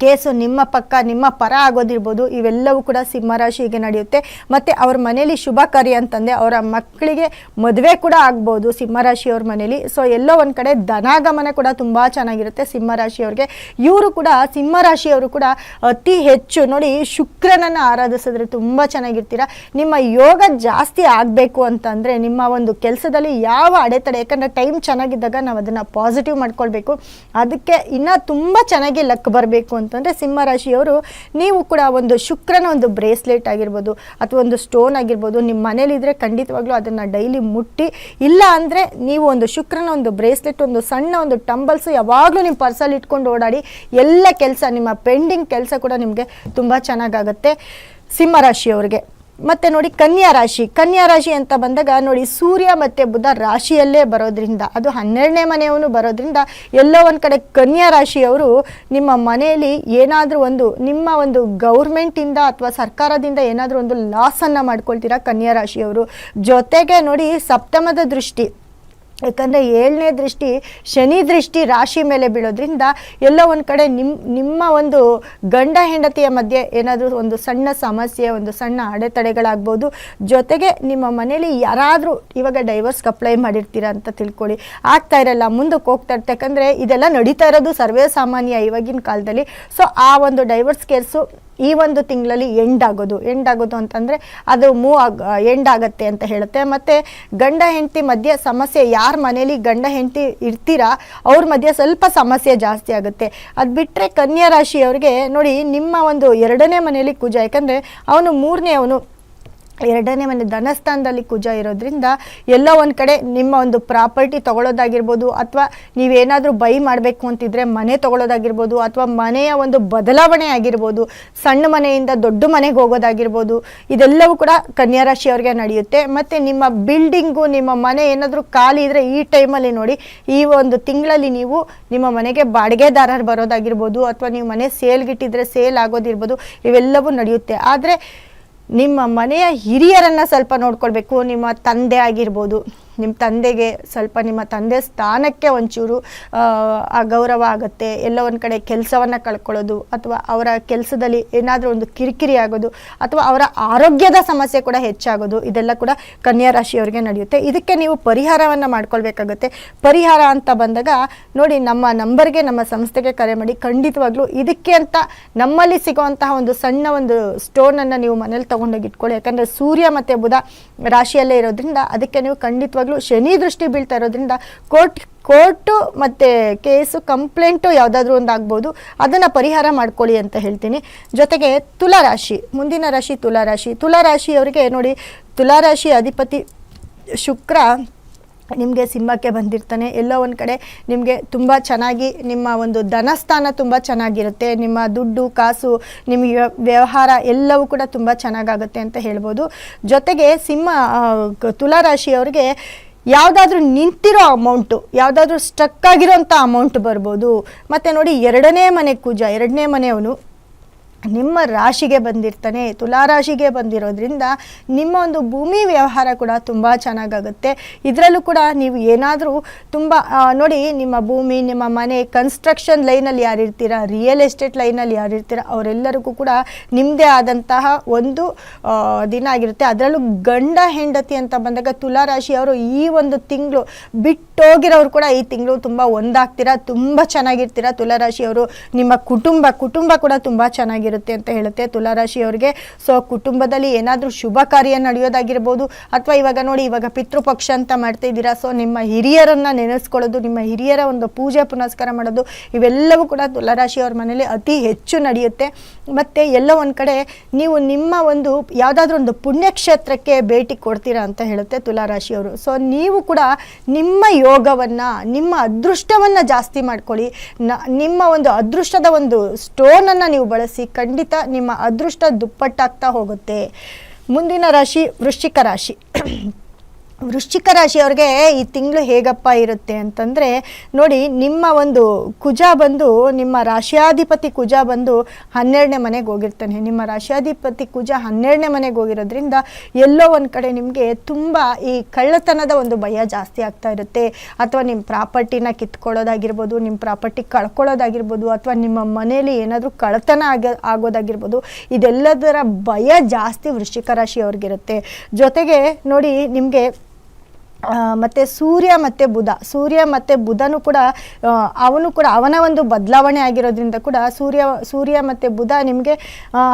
ಕೇಸು ನಿಮ್ಮ ಪಕ್ಕ, ನಿಮ್ಮ ಪರ ಆಗೋದಿರ್ಬೋದು. ಇವೆಲ್ಲವೂ ಕೂಡ ಸಿಂಹರಾಶಿಗೆ ನಡೆಯುತ್ತೆ. ಮತ್ತು ಅವ್ರ ಮನೇಲಿ ಶುಭ ಕಾರ್ಯ ಅಂತಂದರೆ ಅವರ ಮಕ್ಕಳಿಗೆ ಮದುವೆ ಕೂಡ ಆಗ್ಬೋದು ಸಿಂಹರಾಶಿಯವ್ರ ಮನೇಲಿ. ಸೊ ಎಲ್ಲೋ ಒಂದು ಕಡೆ ಧನಾಗಮನ ಕೂಡ ತುಂಬ ಚೆನ್ನಾಗಿರುತ್ತೆ ಸಿಂಹರಾಶಿಯವ್ರಿಗೆ ಇವರು ಕೂಡ ಸಿಂಹರಾಶಿಯವರು ಕೂಡ ಅತಿ ಹೆಚ್ಚು ನೋಡಿ ಶುಕ್ರನನ್ನು ಆರಾಧಿಸಿದ್ರೆ ತುಂಬ ಚೆನ್ನಾಗಿರ್ತೀರ. ನಿಮ್ಮ ಯೋಗ ಜಾಸ್ತಿ ಆಗಬೇಕು ಅಂತಂದರೆ ನಿಮ್ಮ ಒಂದು ಕೆಲಸದಲ್ಲಿ ಯಾವ ಅಡೆತಡೆ, ಯಾಕಂದರೆ ಟೈಮ್ ಚೆನ್ನಾಗಿದ್ದಾಗ ನಾವು ಅದನ್ನು ಪಾಸಿಟಿವ್ ಮಾಡ್ಕೊಳ್ಬೇಕು. ಅದಕ್ಕೆ ಇನ್ನೂ ತುಂಬ ಚೆನ್ನಾಗಿ ಲಕ್ ಬರಬೇಕು. ಅಂತಂದರೆ ಸಿಂಹರಾಶಿಯವರು ನೀವು ಕೂಡ ಒಂದು ಶುಕ್ರನ ಒಂದು ಬ್ರೇಸ್ಲೆಟ್ ಆಗಿರ್ಬೋದು ಅಥವಾ ಒಂದು ಸ್ಟೋನ್ ಆಗಿರ್ಬೋದು ನಿಮ್ಮ ಮನೇಲಿದ್ದರೆ ಖಂಡಿತವಾಗ್ಲೂ ಅದನ್ನು ಡೈಲಿ ಮುಟ್ಟಿ, ಇಲ್ಲ ಅಂದರೆ ನೀವು ಒಂದು ಶುಕ್ರನ ಒಂದು ಬ್ರೇಸ್ಲೆಟ್, ಒಂದು ಸಣ್ಣ ಒಂದು ಟಂಬಲ್ಸ್ ಯಾವಾಗಲೂ ನಿಮ್ಮ ಪರ್ಸಲ್ಲಿ ಇಟ್ಕೊಂಡು ಓಡಾಡಿ ಎಲ್ಲ ಕೆಲಸ, ನಿಮ್ಮ ಪೆಂಡಿಂಗ್ ಕೆಲಸ ಕೂಡ ನಿಮಗೆ ತುಂಬ ಚೆನ್ನಾಗಾಗುತ್ತೆ ಸಿಂಹರಾಶಿಯವ್ರಿಗೆ ಮತ್ತು ನೋಡಿ ಕನ್ಯಾ ರಾಶಿ. ಕನ್ಯಾ ರಾಶಿ ಅಂತ ಬಂದಾಗ ನೋಡಿ ಸೂರ್ಯ ಮತ್ತೆ ಬುಧ ರಾಶಿಯಲ್ಲೇ ಬರೋದ್ರಿಂದ, ಅದು ಹನ್ನೆರಡನೇ ಮನೆಯವನು ಬರೋದ್ರಿಂದ ಎಲ್ಲೋ ಒಂದು ಕಡೆ ಕನ್ಯಾ ರಾಶಿಯವರು ನಿಮ್ಮ ಮನೆಯಲ್ಲಿ ಏನಾದರೂ ಒಂದು ನಿಮ್ಮ ಒಂದು ಗೌರ್ಮೆಂಟಿಂದ ಅಥವಾ ಸರ್ಕಾರದಿಂದ ಏನಾದರೂ ಒಂದು ಲಾಸನ್ನು ಮಾಡ್ಕೊಳ್ತೀರಾ ಕನ್ಯಾ ರಾಶಿಯವರು. ಜೊತೆಗೆ ನೋಡಿ ಸಪ್ತಮದ ದೃಷ್ಟಿ. ಯಾಕಂದರೆ ಏಳನೇ ದೃಷ್ಟಿ, ಶನಿ ದೃಷ್ಟಿ ರಾಶಿ ಮೇಲೆ ಬೀಳೋದ್ರಿಂದ ಎಲ್ಲೋ ಒಂದು ಕಡೆ ನಿಮ್ಮ ನಿಮ್ಮ ಒಂದು ಗಂಡ ಹೆಂಡತಿಯ ಮಧ್ಯೆ ಏನಾದರೂ ಒಂದು ಸಣ್ಣ ಸಮಸ್ಯೆ, ಒಂದು ಸಣ್ಣ ಅಡೆತಡೆಗಳಾಗ್ಬೋದು. ಜೊತೆಗೆ ನಿಮ್ಮ ಮನೇಲಿ ಯಾರಾದರೂ ಇವಾಗ ಡೈವರ್ಸ್ಗೆ ಅಪ್ಲೈ ಮಾಡಿರ್ತೀರ ಅಂತ ತಿಳ್ಕೊಳ್ಳಿ. ಆಗ್ತಾ ಇರಲ್ಲ, ಮುಂದಕ್ಕೆ ಹೋಗ್ತಾ ಇರ್ತೆ. ಯಾಕಂದರೆ ಇದೆಲ್ಲ ನಡೀತಾ ಇರೋದು ಸರ್ವೇ ಸಾಮಾನ್ಯ ಇವಾಗಿನ ಕಾಲದಲ್ಲಿ. ಸೊ ಆ ಒಂದು ಡೈವರ್ಸ್ ಕೇಸು ಈ ಒಂದು ತಿಂಗಳಲ್ಲಿ ಎಂಡ್ ಆಗೋದು ಎಂಡ್ ಆಗೋದು ಅಂತಂದರೆ ಅದು ಮೂವ್ ಆಗ ಎಂಡ್ ಆಗುತ್ತೆ ಅಂತ ಹೇಳುತ್ತೆ. ಮತ್ತು ಗಂಡ ಹೆಂಡತಿ ಮಧ್ಯೆ ಸಮಸ್ಯೆ, ಯಾರ ಮನೇಲಿ ಗಂಡ ಹೆಂಡತಿ ಇರ್ತೀರಾ, ಅವ್ರ ಮಧ್ಯೆ ಸ್ವಲ್ಪ ಸಮಸ್ಯೆ ಜಾಸ್ತಿ ಆಗುತ್ತೆ. ಅದು ಬಿಟ್ಟರೆ ಕನ್ಯಾ ರಾಶಿಯವ್ರಿಗೆ ನೋಡಿ ನಿಮ್ಮ ಒಂದು ಎರಡನೇ ಮನೆಯಲ್ಲಿ ಕುಜ, ಯಾಕಂದರೆ ಅವನು ಮೂರನೇ ಅವನು ಎರಡನೇ ಮನೆ ಧನಸ್ಥಾನದಲ್ಲಿ ಕುಜ ಇರೋದ್ರಿಂದ ಎಲ್ಲ ಒಂದು ಕಡೆ ನಿಮ್ಮ ಒಂದು ಪ್ರಾಪರ್ಟಿ ತಗೊಳ್ಳೋದಾಗಿರ್ಬೋದು ಅಥವಾ ನೀವೇನಾದರೂ ಬೈ ಮಾಡಬೇಕು ಅಂತಿದ್ರೆ ಮನೆ ತಗೊಳ್ಳೋದಾಗಿರ್ಬೋದು ಅಥವಾ ಮನೆಯ ಒಂದು ಬದಲಾವಣೆ ಆಗಿರ್ಬೋದು, ಸಣ್ಣ ಮನೆಯಿಂದ ದೊಡ್ಡ ಮನೆಗೆ ಹೋಗೋದಾಗಿರ್ಬೋದು, ಇದೆಲ್ಲವೂ ಕೂಡ ಕನ್ಯಾ ರಾಶಿಯವ್ರಿಗೆ ನಡೆಯುತ್ತೆ. ಮತ್ತು ನಿಮ್ಮ ಬಿಲ್ಡಿಂಗು, ನಿಮ್ಮ ಮನೆ ಏನಾದರೂ ಖಾಲಿ ಇದ್ದರೆ ಈ ಟೈಮಲ್ಲಿ ನೋಡಿ, ಈ ಒಂದು ತಿಂಗಳಲ್ಲಿ ನೀವು ನಿಮ್ಮ ಮನೆಗೆ ಬಾಡಿಗೆದಾರರು ಬರೋದಾಗಿರ್ಬೋದು ಅಥವಾ ನೀವು ಮನೆ ಸೇಲ್ಗಿಟ್ಟಿದ್ರೆ ಸೇಲ್ ಆಗೋದಿರ್ಬೋದು, ಇವೆಲ್ಲವೂ ನಡೆಯುತ್ತೆ. ಆದರೆ ನಿಮ್ಮ ಮನೆಯ ಹಿರಿಯರನ್ನು ಸ್ವಲ್ಪ ನೋಡ್ಕೊಳ್ಬೇಕು ನಿಮ್ಮ ತಂದೆ ಆಗಿರ್ಬೋದು. ನಿಮ್ಮ ತಂದೆಗೆ ಸ್ವಲ್ಪ ನಿಮ್ಮ ತಂದೆ ಸ್ಥಾನಕ್ಕೆ ಒಂಚೂರು, ಆ ಗೌರವ ಆಗುತ್ತೆ, ಎಲ್ಲ ಒಂದು ಕಡೆ ಕೆಲಸವನ್ನು ಕಳ್ಕೊಳ್ಳೋದು, ಅಥವಾ ಅವರ ಕೆಲಸದಲ್ಲಿ ಏನಾದರೂ ಒಂದು ಕಿರಿಕಿರಿ ಆಗೋದು, ಅಥವಾ ಅವರ ಆರೋಗ್ಯದ ಸಮಸ್ಯೆ ಕೂಡ ಹೆಚ್ಚಾಗೋದು, ಇದೆಲ್ಲ ಕೂಡ ಕನ್ಯಾ ರಾಶಿಯವರಿಗೆ ನಡೆಯುತ್ತೆ. ಇದಕ್ಕೆ ನೀವು ಪರಿಹಾರವನ್ನು ಮಾಡ್ಕೊಳ್ಬೇಕಾಗುತ್ತೆ. ಪರಿಹಾರ ಅಂತ ಬಂದಾಗ ನೋಡಿ ನಮ್ಮ ನಂಬರ್ಗೆ, ನಮ್ಮ ಸಂಸ್ಥೆಗೆ ಕರೆ ಮಾಡಿ, ಖಂಡಿತವಾಗ್ಲೂ ಇದಕ್ಕೆ ಅಂತ ನಮ್ಮಲ್ಲಿ ಸಿಗುವಂತಹ ಒಂದು ಸಣ್ಣ ಒಂದು ಸ್ಟೋನನ್ನು ನೀವು ಮನೇಲಿ ತೊಗೊಂಡೋಗಿ ಇಟ್ಕೊಳ್ಳಿ. ಯಾಕಂದರೆ ಸೂರ್ಯ ಮತ್ತು ಬುಧ ರಾಶಿಯಲ್ಲೇ ಇರೋದ್ರಿಂದ ಅದಕ್ಕೆ ನೀವು ಖಂಡಿತವಾಗ್ಲೂ ಶನಿ ದೃಷ್ಟಿ ಬೀಳ್ತಾ ಇರೋದ್ರಿಂದ ಕೋರ್ಟ್, ಕೋರ್ಟು ಮತ್ತು ಕೇಸು, ಕಂಪ್ಲೇಂಟು ಯಾವುದಾದ್ರೂ ಒಂದು ಆಗ್ಬೋದು ಅದನ್ನು ಪರಿಹಾರ ಮಾಡ್ಕೊಳ್ಳಿ ಅಂತ ಹೇಳ್ತೀನಿ. ಜೊತೆಗೆ ತುಲಾರಾಶಿ, ಮುಂದಿನ ರಾಶಿ ತುಲಾರಾಶಿ. ತುಲಾರಾಶಿಯವರಿಗೆ ನೋಡಿ, ತುಲಾರಾಶಿ ಅಧಿಪತಿ ಶುಕ್ರ ನಿಮಗೆ ಸಿಂಹಕ್ಕೆ ಬಂದಿರ್ತಾನೆ. ಎಲ್ಲೋ ಒಂದು ಕಡೆ ನಿಮಗೆ ತುಂಬ ಚೆನ್ನಾಗಿ ನಿಮ್ಮ ಒಂದು ಧನಸ್ಥಾನ ತುಂಬ ಚೆನ್ನಾಗಿರುತ್ತೆ. ನಿಮ್ಮ ದುಡ್ಡು, ಕಾಸು ನಿಮ್ಮ ವ್ಯವಹಾರ ಎಲ್ಲವೂ ಕೂಡ ತುಂಬ ಚೆನ್ನಾಗಾಗುತ್ತೆ ಅಂತ ಹೇಳ್ಬೋದು. ಜೊತೆಗೆ ಸಿಂಹ ತುಲಾರಾಶಿಯವ್ರಿಗೆ ಯಾವುದಾದ್ರೂ ನಿಂತಿರೋ ಅಮೌಂಟು, ಯಾವುದಾದ್ರೂ ಸ್ಟಕ್ ಆಗಿರೋಂಥ ಅಮೌಂಟ್ ಬರ್ಬೋದು. ಮತ್ತು ನೋಡಿ ಎರಡನೇ ಮನೆ ಕೂಜ, ಎರಡನೇ ಮನೆಯವನು ನಿಮ್ಮ ರಾಶಿಗೆ ಬಂದಿರ್ತಾನೆ, ತುಲಾರಾಶಿಗೆ ಬಂದಿರೋದ್ರಿಂದ ನಿಮ್ಮ ಒಂದು ಭೂಮಿ ವ್ಯವಹಾರ ಕೂಡ ತುಂಬ ಚೆನ್ನಾಗಾಗುತ್ತೆ. ಇದರಲ್ಲೂ ಕೂಡ ನೀವು ಏನಾದರೂ ತುಂಬ ನೋಡಿ ನಿಮ್ಮ ಭೂಮಿ, ನಿಮ್ಮ ಮನೆ ಕನ್ಸ್ಟ್ರಕ್ಷನ್ ಲೈನಲ್ಲಿ ಯಾರಿರ್ತೀರ ರಿಯಲ್ ಎಸ್ಟೇಟ್ ಲೈನಲ್ಲಿ ಯಾರಿರ್ತೀರ, ಅವರೆಲ್ಲರಿಗೂ ಕೂಡ ನಿಮ್ಮದೇ ಆದಂತಹ ಒಂದು ದಿನ ಆಗಿರುತ್ತೆ. ಅದರಲ್ಲೂ ಗಂಡ ಹೆಂಡತಿ ಅಂತ ಬಂದಾಗ ತುಲಾರಾಶಿಯವರು ಈ ಒಂದು ತಿಂಗಳು ಬಿಟ್ಟೋಗಿರೋರು ಕೂಡ ಈ ತಿಂಗಳು ತುಂಬ ಒಂದಾಗ್ತೀರಾ, ತುಂಬ ಚೆನ್ನಾಗಿರ್ತೀರ ತುಲಾರಾಶಿಯವರು ನಿಮ್ಮ ಕುಟುಂಬ ಕುಟುಂಬ ಕೂಡ ತುಂಬ ಚೆನ್ನಾಗಿರುತ್ತೆ. ಅಂತ ಹೇಳುತ್ತೆ. ತುಲಾರಾಶಿಯವರಿಗೆ ಸೊ, ಕುಟುಂಬದಲ್ಲಿ ಏನಾದರೂ ಶುಭ ಕಾರ್ಯ ನಡೆಯೋದಾಗಿರ್ಬೋದು ಅಥವಾ ಇವಾಗ ನೋಡಿ, ಇವಾಗ ಪಿತೃಪಕ್ಷ ಅಂತ ಮಾಡ್ತಾ ಇದ್ದೀರಾ. ಸೊ, ನಿಮ್ಮ ಹಿರಿಯರನ್ನು ನೆನೆಸ್ಕೊಳ್ಳೋದು, ನಿಮ್ಮ ಹಿರಿಯರ ಒಂದು ಪೂಜೆ ಪುನಸ್ಕಾರ ಮಾಡೋದು, ಇವೆಲ್ಲವೂ ಕೂಡ ತುಲಾರಾಶಿಯವ್ರ ಮನೇಲಿ ಅತಿ ಹೆಚ್ಚು ನಡೆಯುತ್ತೆ. ಮತ್ತು ಎಲ್ಲ ಒಂದು ಕಡೆ ನೀವು ನಿಮ್ಮ ಒಂದು ಯಾವುದಾದ್ರೂ ಒಂದು ಪುಣ್ಯಕ್ಷೇತ್ರಕ್ಕೆ ಭೇಟಿ ಕೊಡ್ತೀರಾ ಅಂತ ಹೇಳುತ್ತೆ ತುಲಾರಾಶಿಯವರು. ಸೊ, ನೀವು ಕೂಡ ನಿಮ್ಮ ಯೋಗವನ್ನು, ನಿಮ್ಮ ಅದೃಷ್ಟವನ್ನು ಜಾಸ್ತಿ ಮಾಡ್ಕೊಳ್ಳಿ. ನಿಮ್ಮ ಒಂದು ಅದೃಷ್ಟದ ಒಂದು ಸ್ಟೋನನ್ನು ನೀವು ಬಳಸಿ ಖಂಡಿತ ನಿಮ್ಮ ಅದೃಷ್ಟ ದುಪ್ಪಟ್ಟಾಗ್ತಾ ಹೋಗುತ್ತೆ. ಮುಂದಿನ ರಾಶಿ ವೃಶ್ಚಿಕ ರಾಶಿ. ವೃಶ್ಚಿಕ ರಾಶಿಯವ್ರಿಗೆ ಈ ತಿಂಗಳು ಹೇಗಪ್ಪ ಇರುತ್ತೆ ಅಂತಂದರೆ, ನೋಡಿ ನಿಮ್ಮ ಒಂದು ಕುಜ ಬಂದು, ನಿಮ್ಮ ರಾಶಿಯಾಧಿಪತಿ ಕುಜ ಬಂದು ಹನ್ನೆರಡನೇ ಮನೆಗೆ ಹೋಗಿರ್ತಾನೆ. ನಿಮ್ಮ ರಾಶಿಯಾಧಿಪತಿ ಕುಜ ಹನ್ನೆರಡನೇ ಮನೆಗೆ ಹೋಗಿರೋದ್ರಿಂದ ಎಲ್ಲೋ ಒಂದು ಕಡೆ ನಿಮಗೆ ತುಂಬ ಈ ಕಳ್ಳತನದ ಒಂದು ಭಯ ಜಾಸ್ತಿ ಆಗ್ತಾ ಇರುತ್ತೆ. ಅಥವಾ ನಿಮ್ಮ ಪ್ರಾಪರ್ಟಿನ ಕಿತ್ಕೊಳ್ಳೋದಾಗಿರ್ಬೋದು ನಿಮ್ಮ ಪ್ರಾಪರ್ಟಿ ಕಳ್ಕೊಳ್ಳೋದಾಗಿರ್ಬೋದು, ಅಥವಾ ನಿಮ್ಮ ಮನೆಯಲ್ಲಿ ಏನಾದರೂ ಕಳ್ಳತನ ಆಗ, ಆಗೋದಾಗಿರ್ಬೋದು, ಇದೆಲ್ಲದರ ಭಯ ಜಾಸ್ತಿ ವೃಶ್ಚಿಕ ರಾಶಿಯವ್ರಿಗಿರುತ್ತೆ. ಜೊತೆಗೆ ನೋಡಿ ನಿಮಗೆ ಮತ್ತೆ ಸೂರ್ಯ ಮತ್ತು ಬುಧ. ಸೂರ್ಯ ಮತ್ತು ಬುಧನು ಕೂಡ ಅವನು ಕೂಡ, ಅವನ ಒಂದು ಬದಲಾವಣೆ ಆಗಿರೋದ್ರಿಂದ ಕೂಡ ಸೂರ್ಯ ಸೂರ್ಯ ಮತ್ತು ಬುಧ ನಿಮಗೆ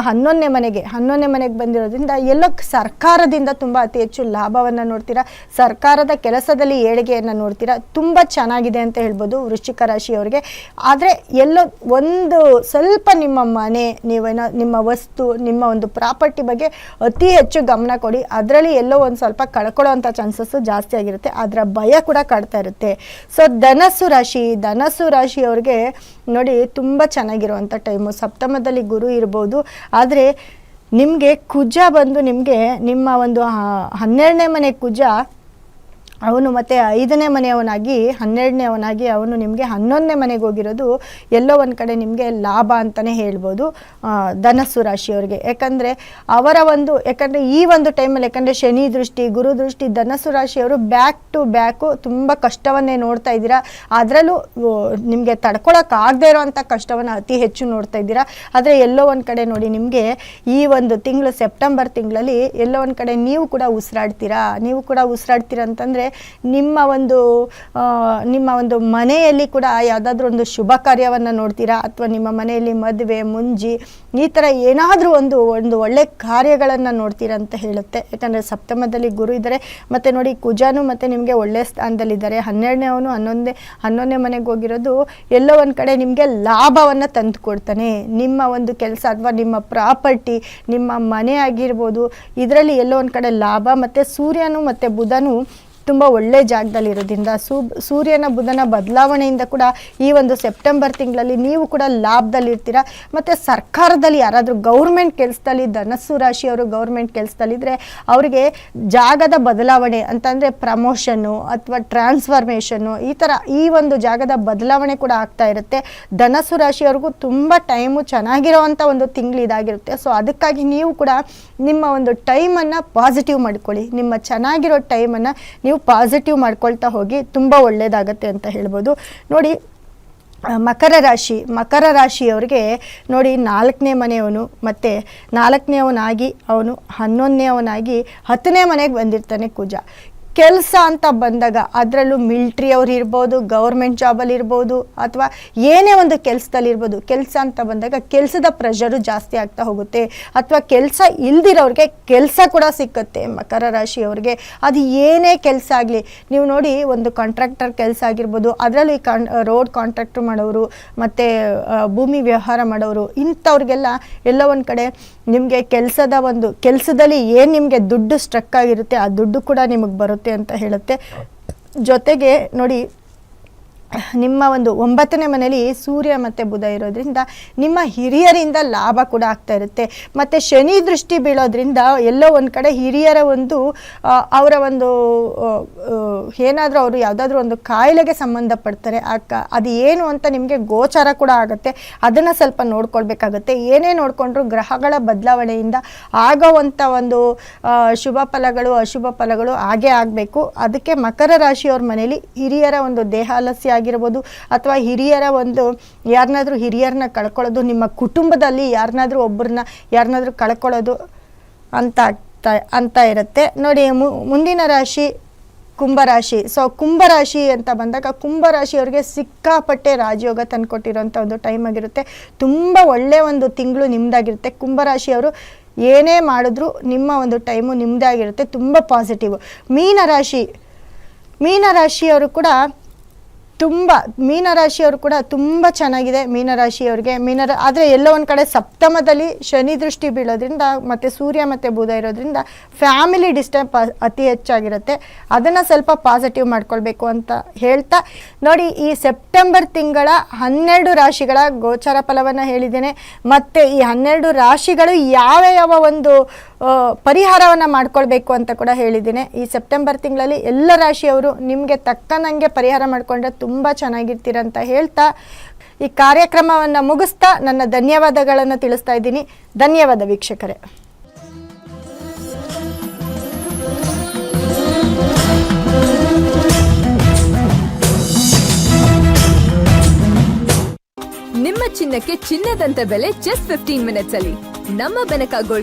ಹನ್ನೊಂದನೇ ಮನೆಗೆ ಹನ್ನೊಂದನೇ ಮನೆಗೆ ಬಂದಿರೋದ್ರಿಂದ ಎಲ್ಲ ಸರ್ಕಾರದಿಂದ ತುಂಬ ಅತಿ ಹೆಚ್ಚು ಲಾಭವನ್ನು ನೋಡ್ತೀರಾ? ಸರ್ಕಾರದ ಕೆಲಸದಲ್ಲಿ ಏಳಿಗೆಯನ್ನು ನೋಡ್ತೀರಾ? ತುಂಬ ಚೆನ್ನಾಗಿದೆ ಅಂತ ಹೇಳ್ಬೋದು ವೃಶ್ಚಿಕ ರಾಶಿಯವರಿಗೆ. ಆದರೆ ಎಲ್ಲೋ ಒಂದು ಸ್ವಲ್ಪ ನಿಮ್ಮ ಮನೆ, ನೀವೇನೋ ನಿಮ್ಮ ವಸ್ತು, ನಿಮ್ಮ ಒಂದು ಪ್ರಾಪರ್ಟಿ ಬಗ್ಗೆ ಅತಿ ಹೆಚ್ಚು ಗಮನ ಕೊಡಿ. ಅದರಲ್ಲಿ ಎಲ್ಲೋ ಒಂದು ಸ್ವಲ್ಪ ಕಳ್ಕೊಳ್ಳೋವಂಥ ಚಾನ್ಸಸ್ಸು ಜಾಸ್ತಿ ಆಗಿರುತ್ತೆ ಅದರ ಭಯ ಕೂಡ ಕಾಡ್ತಾ ಇರುತ್ತೆ. ಸೊ ಧನಸ್ಸು ರಾಶಿ, ಧನಸ್ಸು ರಾಶಿಯವ್ರಿಗೆ ನೋಡಿ ತುಂಬ ಚೆನ್ನಾಗಿರುವಂಥ ಟೈಮು ಸಪ್ತಮದಲ್ಲಿ ಗುರು ಇರ್ಬೋದು, ಆದರೆ ನಿಮಗೆ ಕುಜ ಬಂದು ನಿಮಗೆ ನಿಮ್ಮ ಒಂದು ಹನ್ನೆರಡನೇ ಮನೆ ಕುಜ ಅವನು ಮತ್ತೆ ಐದನೇ ಮನೆಯವನಾಗಿ ಹನ್ನೆರಡನೇವನಾಗಿ ಅವನು ನಿಮಗೆ ಹನ್ನೊಂದನೇ ಮನೆಗೆ ಹೋಗಿರೋದು ಎಲ್ಲೋ ಒಂದು ಕಡೆ ನಿಮಗೆ ಲಾಭ ಅಂತಲೇ ಹೇಳ್ಬೋದು ಧನಸ್ಸು ರಾಶಿಯವರಿಗೆ. ಯಾಕಂದರೆ ಅವರ ಒಂದು, ಯಾಕಂದರೆ ಈ ಒಂದು ಟೈಮಲ್ಲಿ ಯಾಕಂದರೆ ಶನಿ ದೃಷ್ಟಿ, ಗುರು ದೃಷ್ಟಿ, ಧನಸ್ಸು ರಾಶಿಯವರು ಬ್ಯಾಕ್ ಟು ಬ್ಯಾಕು ತುಂಬ ಕಷ್ಟವನ್ನೇ ನೋಡ್ತಾ ಇದ್ದೀರಾ. ಅದರಲ್ಲೂ ನಿಮಗೆ ತಡ್ಕೊಳಕ್ಕಾಗದೇ ಇರೋವಂಥ ಕಷ್ಟವನ್ನು ಅತಿ ಹೆಚ್ಚು ನೋಡ್ತಾ ಇದ್ದೀರಾ. ಆದರೆ ಎಲ್ಲೋ ಒಂದು ಕಡೆ ನೋಡಿ ನಿಮಗೆ ಈ ಒಂದು ತಿಂಗಳು ಸೆಪ್ಟೆಂಬರ್ ತಿಂಗಳಲ್ಲಿ ಎಲ್ಲೋ ಒಂದು ಕಡೆ ನೀವು ಕೂಡ ಉಸಿರಾಡ್ತೀರಾ. ನೀವು ಕೂಡ ಉಸಿರಾಡ್ತೀರಾ ಅಂತಂದರೆ ನಿಮ್ಮ ಒಂದು ನಿಮ್ಮ ಒಂದು ಮನೆಯಲ್ಲಿ ಕೂಡ ಯಾವುದಾದ್ರೂ ಒಂದು ಶುಭ ಕಾರ್ಯವನ್ನು ನೋಡ್ತೀರಾ? ಅಥವಾ ನಿಮ್ಮ ಮನೆಯಲ್ಲಿ ಮದುವೆ, ಮುಂಜಿ, ಈ ಥರ ಏನಾದರೂ ಒಂದು ಒಂದು ಒಳ್ಳೆ ಕಾರ್ಯಗಳನ್ನು ನೋಡ್ತೀರಾ ಅಂತ ಹೇಳುತ್ತೆ. ಯಾಕಂದರೆ ಸಪ್ತಮದಲ್ಲಿ ಗುರು ಇದ್ದಾರೆ. ಮತ್ತು ನೋಡಿ, ಕುಜಾನು ಮತ್ತು ನಿಮಗೆ ಒಳ್ಳೆಯ ಸ್ಥಾನದಲ್ಲಿದ್ದಾರೆ. ಹನ್ನೆರಡನೇ ಅವನು ಹನ್ನೊಂದೇ, ಹನ್ನೊಂದನೇ ಮನೆಗೆ ಹೋಗಿರೋದು ಎಲ್ಲೋ ಒಂದು ಕಡೆ ನಿಮಗೆ ಲಾಭವನ್ನು ತಂದು ಕೊಡ್ತಾನೆ ನಿಮ್ಮ ಒಂದು ಕೆಲಸ ಅಥವಾ ನಿಮ್ಮ ಪ್ರಾಪರ್ಟಿ, ನಿಮ್ಮ ಮನೆ ಆಗಿರ್ಬೋದು, ಇದರಲ್ಲಿ ಎಲ್ಲೋ ಒಂದು ಕಡೆ ಲಾಭ ಮತ್ತು ಸೂರ್ಯನು ಮತ್ತು ಬುಧನು ತುಂಬ ಒಳ್ಳೆ ಜಾಗದಲ್ಲಿರೋದ್ರಿಂದ ಸೂ ಸೂರ್ಯನ ಬುಧನ ಬದಲಾವಣೆಯಿಂದ ಕೂಡ ಈ ಒಂದು ಸೆಪ್ಟೆಂಬರ್ ತಿಂಗಳಲ್ಲಿ ನೀವು ಕೂಡ ಲಾಭದಲ್ಲಿರ್ತೀರ? ಮತ್ತು ಸರ್ಕಾರದಲ್ಲಿ ಯಾರಾದರೂ ಗೌರ್ಮೆಂಟ್ ಕೆಲಸದಲ್ಲಿ ಧನಸ್ಸು ರಾಶಿಯವರು ಗೌರ್ಮೆಂಟ್ ಕೆಲಸದಲ್ಲಿದ್ದರೆ ಅವರಿಗೆ ಜಾಗದ ಬದಲಾವಣೆ ಅಂತಂದರೆ ಪ್ರಮೋಷನ್ನು ಅಥವಾ ಟ್ರಾನ್ಸ್ಫಾರ್ಮೇಷನ್ನು ಈ ಥರ ಈ ಒಂದು ಜಾಗದ ಬದಲಾವಣೆ ಕೂಡ ಆಗ್ತಾ ಇರುತ್ತೆ. ಧನಸ್ಸು ರಾಶಿಯವ್ರಿಗೂ ತುಂಬ ಟೈಮು ಚೆನ್ನಾಗಿರೋವಂಥ ಒಂದು ತಿಂಗಳು ಇದಾಗಿರುತ್ತೆ. ಸೊ ಅದಕ್ಕಾಗಿ ನೀವು ಕೂಡ ನಿಮ್ಮ ಒಂದು ಟೈಮನ್ನು ಪಾಸಿಟಿವ್ ಮಾಡ್ಕೊಳ್ಳಿ. ನಿಮ್ಮ ಚೆನ್ನಾಗಿರೋ ಟೈಮನ್ನು ನೀವು ಪಾಸಿಟಿವ್ ಮಾಡ್ಕೊಳ್ತಾ ಹೋಗಿ ತುಂಬ ಒಳ್ಳೆಯದಾಗತ್ತೆ ಅಂತ ಹೇಳ್ಬೋದು. ನೋಡಿ ಮಕರ ರಾಶಿ, ಮಕರ ರಾಶಿಯವ್ರಿಗೆ ನೋಡಿ ನಾಲ್ಕನೇ ಮನೆಯವನು ಮತ್ತು ನಾಲ್ಕನೇವನಾಗಿ ಅವನು ಹನ್ನೊಂದನೇವನಾಗಿ ಹತ್ತನೇ ಮನೆಗೆ ಬಂದಿರ್ತಾನೆ ಕುಜ. ಕೆಲಸ ಅಂತ ಬಂದಾಗ ಅದರಲ್ಲೂ ಮಿಲ್ಟ್ರಿ ಅವ್ರು ಇರ್ಬೋದು, ಗೌರ್ಮೆಂಟ್ ಜಾಬಲ್ಲಿ ಇರ್ಬೋದು, ಅಥವಾ ಏನೇ ಒಂದು ಕೆಲಸದಲ್ಲಿ ಇರ್ಬೋದು, ಕೆಲಸ ಅಂತ ಬಂದಾಗ ಕೆಲಸದ ಪ್ರೆಷರು ಜಾಸ್ತಿ ಆಗ್ತಾ ಹೋಗುತ್ತೆ. ಅಥವಾ ಕೆಲಸ ಇಲ್ದಿರೋರಿಗೆ ಕೆಲಸ ಕೂಡ ಸಿಕ್ಕತ್ತೆ ಮಕರ ರಾಶಿಯವ್ರಿಗೆ ಅದು ಏನೇ ಕೆಲಸ ಆಗಲಿ, ನೀವು ನೋಡಿ ಒಂದು ಕಾಂಟ್ರಾಕ್ಟರ್ ಕೆಲಸ ಆಗಿರ್ಬೋದು, ಅದರಲ್ಲೂ ಈ ಕಾನ್ ರೋಡ್ ಕಾಂಟ್ರಾಕ್ಟ್ರ್ ಮಾಡೋರು, ಮತ್ತು ಭೂಮಿ ವ್ಯವಹಾರ ಮಾಡೋರು, ಇಂಥವ್ರಿಗೆಲ್ಲ ಎಲ್ಲ ಒಂದು ಕಡೆ ನಿಮಗೆ ಕೆಲಸದ ಒಂದು, ಕೆಲಸದಲ್ಲಿ ಏನು ನಿಮಗೆ ದುಡ್ಡು ಸ್ಟ್ರಕ್ ಆಗಿರುತ್ತೆ, ಆ ದುಡ್ಡು ಕೂಡ ನಿಮಗೆ ಬರುತ್ತೆ ಅಂತ ಹೇಳುತ್ತೆ. ಜೊತೆಗೆ ನೋಡಿ ನಿಮ್ಮ ಒಂದು ಒಂಬತ್ತನೇ ಮನೆಯಲ್ಲಿ ಸೂರ್ಯ ಮತ್ತು ಬುಧ ಇರೋದ್ರಿಂದ ನಿಮ್ಮ ಹಿರಿಯರಿಂದ ಲಾಭ ಕೂಡ ಆಗ್ತಾ ಇರುತ್ತೆ. ಮತ್ತು ಶನಿ ದೃಷ್ಟಿ ಬೀಳೋದ್ರಿಂದ ಎಲ್ಲೋ ಒಂದು ಕಡೆ ಹಿರಿಯರ ಒಂದು ಅವರ ಒಂದು ಏನಾದರೂ ಅವರು ಯಾವುದಾದ್ರೂ ಒಂದು ಕಾಯಿಲೆಗೆ ಸಂಬಂಧಪಡ್ತಾರೆ. ಆ ಕ, ಅದು ಏನು ಅಂತ ನಿಮಗೆ ಗೋಚಾರ ಕೂಡ ಆಗುತ್ತೆ. ಅದನ್ನು ಸ್ವಲ್ಪ ನೋಡ್ಕೊಳ್ಬೇಕಾಗುತ್ತೆ. ಏನೇ ನೋಡಿಕೊಂಡ್ರು ಗ್ರಹಗಳ ಬದಲಾವಣೆಯಿಂದ ಆಗೋವಂಥ ಒಂದು ಶುಭ ಫಲಗಳು, ಅಶುಭ ಫಲಗಳು ಹಾಗೇ ಆಗಬೇಕು. ಅದಕ್ಕೆ ಮಕರ ರಾಶಿಯವ್ರ ಮನೇಲಿ ಹಿರಿಯರ ಒಂದು ದೇಹಾಲಸ್ಯ ಆಗಿರ್ಬೋದು ಅಥವಾ ಹಿರಿಯರ ಒಂದು ಯಾರನ್ನಾದ್ರೂ ಹಿರಿಯರನ್ನ ಕಳ್ಕೊಳ್ಳೋದು, ನಿಮ್ಮ ಕುಟುಂಬದಲ್ಲಿ ಯಾರನ್ನಾದ್ರೂ ಒಬ್ಬರನ್ನ ಯಾರನ್ನಾದ್ರೂ ಕಳ್ಕೊಳ್ಳೋದು ಅಂತ ಅಂತ ಇರುತ್ತೆ. ನೋಡಿ ಮುಂದಿನ ರಾಶಿ ಕುಂಭರಾಶಿ ಸೊ ಕುಂಭರಾಶಿ ಅಂತ ಬಂದಾಗ ಕುಂಭರಾಶಿಯವ್ರಿಗೆ ಸಿಕ್ಕಾಪಟ್ಟೆ ರಾಜಯೋಗ ತಂದುಕೊಟ್ಟಿರೋಂಥ ಒಂದು ಟೈಮ್ ಆಗಿರುತ್ತೆ. ತುಂಬ ಒಳ್ಳೆಯ ಒಂದು ತಿಂಗಳು ನಿಮ್ಮದಾಗಿರುತ್ತೆ ಕುಂಭರಾಶಿಯವರು ಏನೇ ಮಾಡಿದ್ರೂ ನಿಮ್ಮ ಒಂದು ಟೈಮು ನಿಮ್ಮದೇ ಆಗಿರುತ್ತೆ ತುಂಬ ಪಾಸಿಟಿವ್ ಮೀನರಾಶಿ, ಮೀನರಾಶಿಯವರು ಕೂಡ ತುಂಬ ಮೀನರಾಶಿಯವರು ಕೂಡ ತುಂಬ ಚೆನ್ನಾಗಿದೆ ಮೀನರಾಶಿಯವ್ರಿಗೆ. ಮೀನರ, ಆದರೆ ಎಲ್ಲೋ ಒಂದು ಕಡೆ ಸಪ್ತಮದಲ್ಲಿ ಶನಿ ದೃಷ್ಟಿ ಬೀಳೋದ್ರಿಂದ ಮತ್ತು ಸೂರ್ಯ ಮತ್ತು ಬುಧ ಇರೋದ್ರಿಂದ ಫ್ಯಾಮಿಲಿ ಡಿಸ್ಟರ್ಬ್ ಅತಿ ಹೆಚ್ಚಾಗಿರುತ್ತೆ. ಅದನ್ನು ಸ್ವಲ್ಪ ಪಾಸಿಟಿವ್ ಮಾಡ್ಕೊಳ್ಬೇಕು ಅಂತ ಹೇಳ್ತಾ. ನೋಡಿ, ಈ ಸೆಪ್ಟೆಂಬರ್ ತಿಂಗಳ ಹನ್ನೆರಡು ರಾಶಿಗಳ ಗೋಚರ ಫಲವನ್ನು ಹೇಳಿದ್ದೇನೆ. ಮತ್ತು ಈ ಹನ್ನೆರಡು ರಾಶಿಗಳು ಯಾವ ಯಾವ ಒಂದು ಪರಿಹಾರವನ್ನು ಮಾಡ್ಕೊಳ್ಬೇಕು ಅಂತ ಕೂಡ ಹೇಳಿದ್ದೀನಿ. ಈ ಸೆಪ್ಟೆಂಬರ್ ತಿಂಗಳಲ್ಲಿ ಎಲ್ಲ ರಾಶಿಯವರು ನಿಮಗೆ ತಕ್ಕನಂಗೆ ಪರಿಹಾರ ಮಾಡಿಕೊಂಡ್ರೆ ತುಂಬ ಚೆನ್ನಾಗಿರ್ತೀರಂತ ಹೇಳ್ತಾ ಈ ಕಾರ್ಯಕ್ರಮವನ್ನು ಮುಗಿಸ್ತಾ ನನ್ನ ಧನ್ಯವಾದಗಳನ್ನು ತಿಳಿಸ್ತಾ ಇದ್ದೀನಿ. ಧನ್ಯವಾದ ವೀಕ್ಷಕರೇ. ನಿಮ್ಮ ಚಿನ್ನಕ್ಕೆ ಚಿನ್ನದಂತ ಬೆಲೆ ಜಸ್ಟ್ ಫಿಫ್ಟೀನ್ ಮಿನಿಟ್ಸ್ ಅಲ್ಲಿ. ನಮ್ಮ ಬೆನಕ ಗೋಲ್ಡ್